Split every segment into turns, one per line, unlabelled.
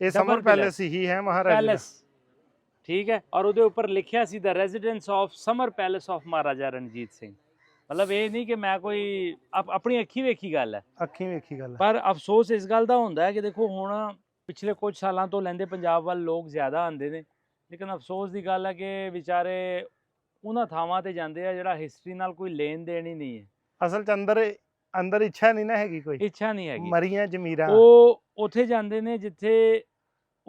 ਇਹ summer
Double
palace ਹੀ ਹੈ ਮਹਾਰਾਜਾ ਦਾ।
Palace ਠੀਕ ਹੈ। ਔਰ ਉਹਦੇ ਉੱਪਰ ਲਿਖਿਆ ਸੀ the residence of summer palace of Maharaja Ranjit Singh ਮਤਲਬ ਇਹ ਨਹੀਂ ਕਿ ਮੈਂ ਕੋਈ ਆਪ- ਆਪਣੀ ਅੱਖੀ ਵੇਖੀ ਗੱਲ ਹੈ।
ਅੱਖੀਂ ਵੇਖੀ ਗੱਲ ਹੈ।
ਪਰ ਅਫਸੋਸ ਇਸ ਗੱਲ ਦਾ ਹੁੰਦਾ ਹੈ ਕਿ ਦੇਖੋ ਹੁਣ ਪਿਛਲੇ ਕੁਝ ਸਾਲਾਂ ਤੋਂ ਲੈਂਦੇ ਪੰਜਾਬ ਵੱਲ ਲੋਕ ਜ਼ਿਆਦਾ ਆਉਂਦੇ ਨੇ। ਲੇਕਿਨ ਅਫਸੋਸ ਦੀ ਗੱਲ ਹੈ ਕਿ ਵਿਚਾਰੇ ਉਹਨਾਂ ਥਾਵਾਂ ਤੇ ਜਾਂਦੇ ਆ ਜਿਹੜਾ ਹਿਸਟਰੀ ਨਾਲ ਕੋਈ ਲੈਣ ਦੇਣ ਹੀ ਨਹੀਂ ਹੈ।
ਅਸਲ ਚ ਅੰਦਰ ਅੰਦਰ ਇੱਛਾ ਨਹੀਂ ਨਾ ਹੈਗੀ ਕੋਈ।
ਇੱਛਾ ਨਹੀਂ ਹੈਗੀ।
ਮਰੀਆਂ ਜ਼ਮੀਰਾਂ।
ਉਹ ਉੱਥੇ ਜਾਂਦੇ ਨੇ ਜਿੱਥੇ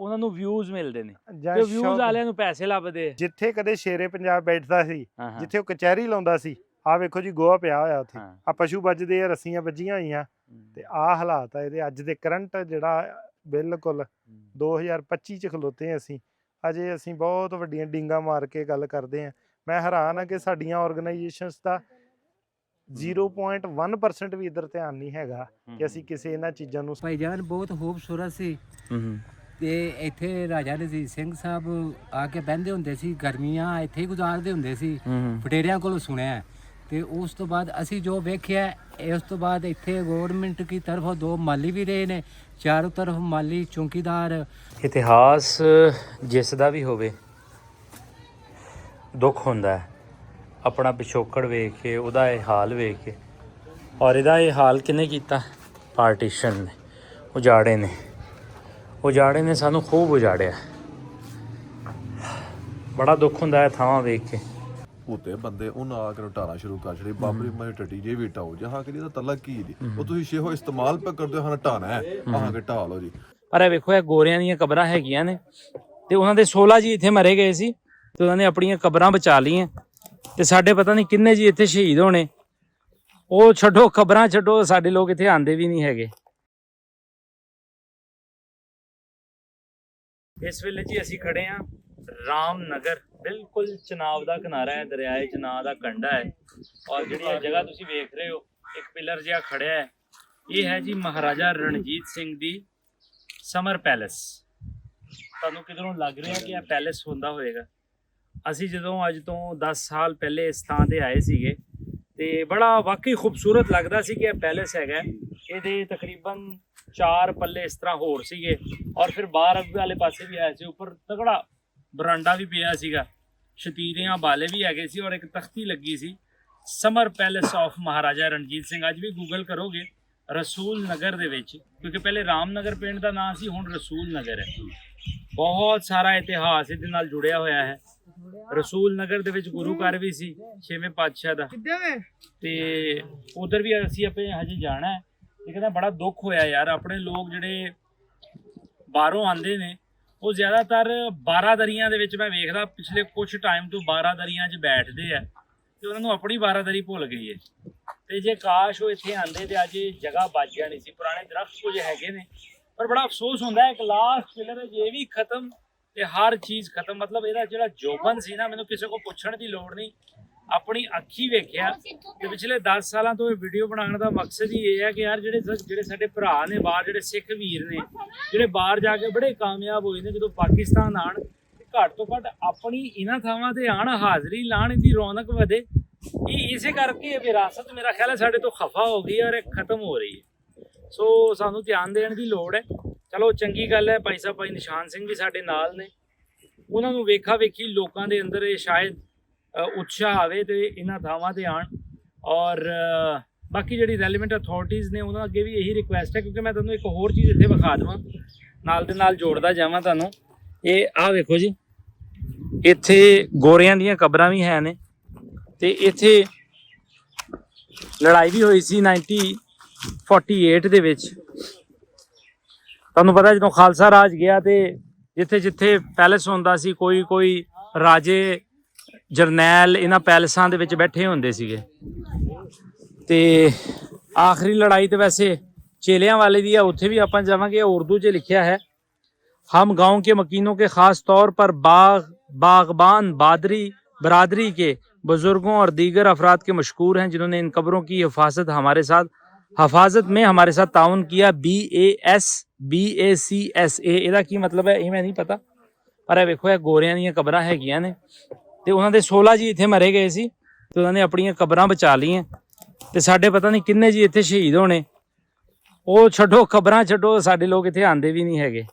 ਉਹਨਾਂ ਨੂੰ ਵਿਊਜ਼ ਮਿਲਦੇ ਨੇ।
ਜਾਂ
ਤੇ ਵਿਊਜ਼
ਸ਼ੌਕ-
ਵਾਲਿਆਂ ਨੂੰ ਪੈਸੇ ਲੱਭਦੇ। ਆ।
ਜਿੱਥੇ ਕਦੇ ਸ਼ੇਰੇ ਪੰਜਾਬ ਬੈਠਦਾ ਸੀ
ਹਾਂ ਹਾਂ।
ਜਿੱਥੇ ਉਹ ਕਚਹਿਰੀ ਲਾਉਂਦਾ ਸੀ ਆ ਵੇਖੋ ਜੀ ਗੋਹਾ ਪਿਆ ਹੋਇਆ ਉੱਥੇ।
ਹਾਂ।
ਆ ਪਸ਼ੂ ਵੱਜਦੇ ਆ ਰੱਸੀਆਂ ਵੱਜੀਆਂ ਹੋਈਆਂ। ਤੇ ਆ ਹਾਲਾਤ ਆ ਇਹਦੇ। ਅੱਜ ਦੇ ਕਰੰਟ ਜਿਹੜਾ ਬਿਲਕੁਲ
ਹਮ,
2025 ਚ ਖਲੋਤੇ ਹਾਂ ਅਸੀਂ। ਅਜੇ ਅਸੀਂ ਬਹੁਤ ਵੱਡੀਆਂ ਡਿੰਗਾ ਮਾਰ ਕੇ ਗੱਲ ਕਰਦੇ ਹਾਂ। ਮੈਂ ਹੈਰਾਨ ਆ ਕਿ ਸਾਡੀਆਂ ਆਰਗੇਨਾਈਜੇਸ਼ਨਸ ਦਾ 0.1% ਵੀ ਇਧਰ ਧਿਆਨ ਨਹੀਂ ਹੈਗਾ ਕਿ ਅਸੀਂ ਕਿਸੇ ਇਹਨਾਂ ਚੀਜ਼ਾਂ ਨੂੰ
ਭਾਈਜਾਨ ਬਹੁਤ ਖੂਬਸੂਰਤ ਸੀ। ਤੇ ਇੱਥੇ ਰਾਜਾ ਰਣਜੀਤ ਸਿੰਘ ਸਾਹਿਬ ਆ ਕੇ ਬਹਿੰਦੇ ਹੁੰਦੇ ਸੀ ਗਰਮੀਆਂ ਇੱਥੇ ਹੀ ਗੁਜ਼ਾਰਦੇ ਹੁੰਦੇ ਸੀ ਫਟੇਰਿਆਂ ਕੋਲੋਂ ਸੁਣਿਆ। ਤੇ ਉਸ ਤੋਂ ਬਾਅਦ ਅਸੀਂ ਜੋ ਵੇਖਿਆ ਉਸ ਤੋਂ ਬਾਅਦ ਇੱਥੇ ਗਵਰਨਮੈਂਟ ਕੀ ਤਰਫੋਂ ਦੋ ਮਾਲੀ ਵੀ ਰਹੇ ਨੇ ਚਾਰੋਂ ਤਰਫ ਮਾਲੀ ਚੌਕੀਦਾਰ।
ਇਤਿਹਾਸ ਜਿਸ ਦਾ ਵੀ ਹੋਵੇ ਦੁੱਖ ਹੁੰਦਾ ਹੈ। ਆਪਣਾ ਪਿਛੋਕੜ ਵੇਖ ਕੇ ਉਹਦਾ ਇਹ ਹਾਲ ਵੇਖ ਕੇ। ਔਰ ਇਹਦਾ ਇਹ ਹਾਲ ਕਿਨੇ ਕੀਤਾ? ਪਾਰਟੀਸ਼ਨ ਨੇ ਉਜਾੜੇ ਨੇ। ਉਜਾੜੇ ਨੇ ਸਾਨੂੰ ਖੂਬ ਉਜਾੜਿਆ। ਬੜਾ ਦੁੱਖ ਹੁੰਦਾ ਹੈ ਥਾਵਾਂ ਵੇਖ ਕੇ।
ਉਤੇ ਬੰਦੇ ਉਹਨਾਂ ਆ ਕੇ ਢਾਣਾ ਸ਼ੁਰੂ ਕਰ ਛੜੀ ਬਾਬਰੀ ਮੈਂ ਟੱਟੀ ਜੇ ਵੀ ਟਾਓ ਜਹਾਂ ਕਿ ਇਹਦਾ ਤਲਕ ਕੀ ਦੀ? ਉਹ ਤੁਸੀਂ ਸ਼ੇਹੋ ਇਸਤੇਮਾਲ ਪੇ ਕਰਦੇ ਹੋ ਹਾਂ ਢਾਣਾ ਹੈ ਆਹ ਕੇ ਢਾ ਲਓ ਜੀ।
ਪਰ ਇਹ ਵੇਖੋ ਇਹ ਗੋਰਿਆਂ ਦੀਆਂ ਕਬਰਾਂ ਹੈਗੀਆਂ ਨੇ। ਤੇ ਉਹਨਾਂ ਦੇ 16 ਜੀ ਇੱਥੇ ਮਰੇ ਗਏ ਸੀ ਤੇ ਉਹਨਾਂ ਨੇ ਆਪਣੀਆਂ ਕਬਰਾਂ ਬਚਾ ਲਈਆਂ। ਤੇ ਸਾਡੇ ਪਤਾ ਨਹੀਂ ਕਿੰਨੇ ਜੀ ਇੱਥੇ ਸ਼ਹੀਦ ਹੋਣੇ। ਉਹ ਛੱਡੋ ਕਬਰਾਂ ਛੱਡੋ ਸਾਡੇ ਲੋਕ ਇੱਥੇ ਆਂਦੇ ਵੀ ਨਹੀਂ ਹੈਗੇ। ਇਸ ਵੇਲੇ ਜੀ ਅਸੀਂ ਖੜੇ ਆਂ ਰਾਮਨਗਰ, ਬਿਲਕੁਲ ਚਨਾਬ ਦਾ ਕਿਨਾਰਾ ਹੈ, ਦਰਿਆਏ ਚਨਾਬ ਦਾ ਕੰਢਾ ਹੈ। ਔਰ ਜਿਹੜੀ ਇਹ ਜਗ੍ਹਾ ਤੁਸੀਂ ਵੇਖ ਰਹੇ ਹੋ, ਇੱਕ ਪਿਲਰ ਜਿਹਾ ਖੜਿਆ ਹੈ। ਇਹ ਹੈ ਜੀ ਮਹਾਰਾਜਾ ਰਣਜੀਤ ਸਿੰਘ ਦੀ ਸਮਰ ਪੈਲੇਸ। ਤੁਹਾਨੂੰ ਕਿਧਰੋਂ ਲੱਗ ਰਿਹਾ ਕਿ ਇਹ ਪੈਲੇਸ ਹੁੰਦਾ ਹੋਵੇਗਾ? ਅਸੀਂ ਜਦੋਂ ਅੱਜ ਤੋਂ 10 ਸਾਲ ਪਹਿਲੇ ਇਸ ਥਾਂ ਤੇ ਆਏ ਸੀਗੇ, ਤੇ ਬੜਾ ਵਾਕਈ ਖੂਬਸੂਰਤ ਲੱਗਦਾ ਸੀ ਕਿ ਇਹ ਪੈਲੇਸ ਹੈਗਾ ਇਹਦੇ ਤਕਰੀਬਨ 4 ਪੱਲੇ ਇਸ ਤਰ੍ਹਾਂ ਹੋਰ ਸੀਗੇ। ਔਰ ਫਿਰ ਬਾਹਰ ਅੱਗੇ ਵਾਲੇ ਪਾਸੇ ਵੀ ਆਇਆ ਸੀ। ਉੱਪਰ ਤਗੜਾ ਬਰਾਂਡਾ ਵੀ ਪਿਆ ਸੀਗਾ। ਸ਼ਤੀਰਿਆਂ ਬਾਲੇ ਵੀ ਹੈਗੇ ਸੀ ਔਰ ਇੱਕ ਤਖਤੀ ਲੱਗੀ ਸੀ। Summer palace of Maharaja Ranjit Singh. ਅੱਜ ਵੀ ਗੂਗਲ ਕਰੋਗੇ ਰਸੂਲ ਨਗਰ ਦੇ ਵਿੱਚ ਕਿਉਂਕਿ ਪਹਿਲੇ ਰਾਮਨਗਰ ਪਿੰਡ ਦਾ ਨਾਮ ਸੀ ਹੁਣ ਰਸੂਲ ਨਗਰ ਹੈ। ਬਹੁਤ ਸਾਰਾ ਇਤਿਹਾਸ ਇਹਦੇ ਨਾਲ ਜੁੜਿਆ ਹੋਇਆ ਹੈ। ਰਸੂਲ ਨਗਰ ਦੇ ਵਿੱਚ ਗੁਰੂ ਘਰ ਵੀ ਸੀ ਛੇਵੇਂ ਪਾਤਸ਼ਾਹ ਦਾ। ਤੇ ਉਧਰ ਵੀ ਅਸੀਂ ਆਪੇ ਹਜੇ ਜਾਣਾ ਹੈ। ਲੇਕਿਨ ਇਹ ਬੜਾ ਦੁੱਖ ਹੋਇਆ ਯਾਰ, ਆਪਣੇ ਲੋਕ ਜਿਹੜੇ ਬਾਹਰੋਂ ਆਉਂਦੇ ਨੇ, ਉਹ ਜ਼ਿਆਦਾਤਰ 12 ਦਰੀਆਂ ਦੇ ਵਿੱਚ ਮੈਂ ਵੇਖਦਾ, ਪਿਛਲੇ ਕੁਝ ਟਾਈਮ ਤੋਂ 12 ਦਰੀਆਂ 'ਚ ਬੈਠਦੇ ਆ ਤੇ ਉਹਨਾਂ ਨੂੰ ਆਪਣੀ 12 ਦਰੀ ਭੁੱਲ ਗਈ ਹੈ ਤੇ ਜੇ ਕਾਸ਼ ਉਹ ਇੱਥੇ ਆਂਦੇ ਤੇ ਅੱਜ ਇਹ ਜਗ੍ਹਾ ਬਚ ਜਾਣੀ ਸੀ, ਪੁਰਾਣੇ ਦਰਖਤ ਕੁਝ ਹੈਗੇ ਨੇ, ਪਰ ਬੜਾ ਅਫਸੋਸ ਹੁੰਦਾ ਹੈ ਇੱਕ ਲਾਸਟ ਪਿਲਰ ਹੈ ਜੇ ਵੀ ਖਤਮ ਤੇ ਹਰ ਚੀਜ਼ ਖਤਮ, ਮਤਲਬ ਇਹਦਾ ਜਿਹੜਾ ਜੋਬਨ ਸੀ ਨਾ, ਮੈਨੂੰ ਕਿਸੇ ਕੋ ਪੁੱਛਣ ਦੀ ਲੋੜ ਨਹੀਂ। ਆਪਣੀ ਅੱਖੀ ਵੇਖਿਆ ਤੇ ਪਿਛਲੇ 10 ਸਾਲਾਂ ਤੋਂ ਇਹ ਵੀਡੀਓ ਬਣਾਉਣ ਦਾ ਮਕਸਦ ਹੀ ਇਹ ਹੈ ਕਿ ਯਾਰ ਜਿਹੜੇ ਜਿਹੜੇ ਸਾਡੇ ਭਰਾ ਨੇ ਬਾਹਰ ਜਿਹੜੇ ਸਿੱਖ ਵੀਰ ਨੇ ਜਿਹੜੇ ਬਾਹਰ ਜਾ ਕੇ ਬੜੇ ਕਾਮਯਾਬ ਹੋਏ ਨੇ ਜਦੋਂ ਪਾਕਿਸਤਾਨ ਆਣ ਘੱਟ ਤੋਂ ਘੱਟ ਆਪਣੀ ਇਹਨਾਂ ਥਾਵਾਂ ਤੇ ਆਣ ਹਾਜ਼ਰੀ ਲਾਣ ਇਹਦੀ ਰੌਣਕ ਵਧੇ ਇਹ ਇਸੇ ਕਰਕੇ ਇਹ ਵਿਰਾਸਤ ਮੇਰਾ ਖਿਆਲ ਹੈ ਸਾਡੇ ਤੋਂ ਖਫਾ ਹੋ ਗਈ ਔਰ ਇਹ ਖਤਮ ਹੋ ਰਹੀ ਹੈ। ਸੋ ਸਾਨੂੰ ਧਿਆਨ ਦੇਣ ਦੀ ਲੋੜ ਹੈ। ਚਲੋ ਚੰਗੀ ਗੱਲ ਹੈ ਭਾਈ ਸਾਹਿਬ ਭਾਈ ਨਿਸ਼ਾਨ ਸਿੰਘ ਵੀ ਸਾਡੇ ਨਾਲ ਨੇ। ਉਹਨਾਂ ਨੂੰ ਵੇਖਾ ਵੇਖੀ ਲੋਕਾਂ ਦੇ ਅੰਦਰ ਇਹ ਸ਼ਾਇਦ ਉਤਸ਼ਾਹ ਆਵੇ ਤੇ ਇਹਨਾਂ ਥਾਵਾਂ ਤੇ ਆਣ। ਔਰ ਬਾਕੀ ਜਿਹੜੀ ਰੈਲੇਵੈਂਟ ਅਥਾਰਟੀਆਂ ਨੇ ਉਹਨਾਂ ਅੱਗੇ ਵੀ ਇਹੀ ਰਿਕੁਐਸਟ ਹੈ, ਕਿਉਂਕਿ ਮੈਂ ਤੁਹਾਨੂੰ ਇੱਕ ਹੋਰ ਚੀਜ਼ ਇੱਥੇ ਵਿਖਾ ਦਵਾਂ। ਨਾਲ ਦੇ ਨਾਲ ਜੋੜਦਾ ਜਾਵਾਂ ਤੁਹਾਨੂੰ। ਇਹ ਆਹ ਵੇਖੋ ਜੀ। ਇੱਥੇ ਗੋਰਿਆਂ ਦੀਆਂ ਕਬਰਾਂ ਵੀ ਹੈ ਨੇ। ਤੇ ਇੱਥੇ ਲੜਾਈ ਵੀ ਹੋਈ ਸੀ 1948 ਦੇ ਵਿੱਚ। ਤੁਹਾਨੂੰ ਪਤਾ ਜਦੋਂ ਖਾਲਸਾ ਰਾਜ ਗਿਆ ਤੇ ਜਿੱਥੇ ਜਿੱਥੇ ਪੈਲੇਸ ਹੁੰਦਾ ਸੀ ਕੋਈ ਕੋਈ ਰਾਜੇ ਜਰਨੈਲ ਇਹਨਾਂ ਪੈਲੇਸਾਂ ਦੇ ਵਿੱਚ ਬੈਠੇ ਹੁੰਦੇ ਸੀਗੇ ਤੇ ਆਖਰੀ ਲੜਾਈ ਤੇ ਵੈਸੇ ਚੇਲਿਆਂ ਵਾਲੇ ਦੀ ਆ ਉੱਥੇ ਵੀ ਆਪਾਂ ਜਾਵਾਂਗੇ ਇਹ ਉਰਦੂ 'ਚ ਲਿਖਿਆ ਹੈ हम गांव के मकीनों के खास तौर पर बाग बागबान बादरी बरादरी के बुजुर्गों और दीगर अफराद के मशहूर हैं जिन्होंने इन कब्रों की हिफाजत हमारे साथ हफाजत में हमारे साथ ताउन किया B A S B A C S A ਇਹਦਾ ਕੀ ਮਤਲਬ ਹੈ ਇਹ ਮੈਂ ਨਹੀਂ ਪਤਾ ਪਰ ਇਹ ਵੇਖੋ ਇਹ ਗੋਰਿਆਂ ਦੀਆਂ ਕਬਰਾਂ ਹੈਗੀਆਂ ਨੇ ਤੇ ਉਹਨਾਂ ਦੇ 16 ਜੀ ਇੱਥੇ ਮਰੇ ਗਏ ਸੀ ਤੇ ਉਹਨਾਂ ਨੇ ਆਪਣੀਆਂ ਕਬਰਾਂ ਬਚਾ ਲਈਆਂ। ਤੇ ਸਾਡੇ ਪਤਾ ਨਹੀਂ ਕਿੰਨੇ ਜੀ ਇੱਥੇ ਸ਼ਹੀਦ ਹੋਣੇ। ਉਹ ਛੱਡੋ ਖਬਰਾਂ ਛੱਡੋ, ਸਾਡੇ ਲੋਕ ਇੱਥੇ ਆਂਦੇ ਵੀ ਨਹੀਂ ਹੈਗੇ।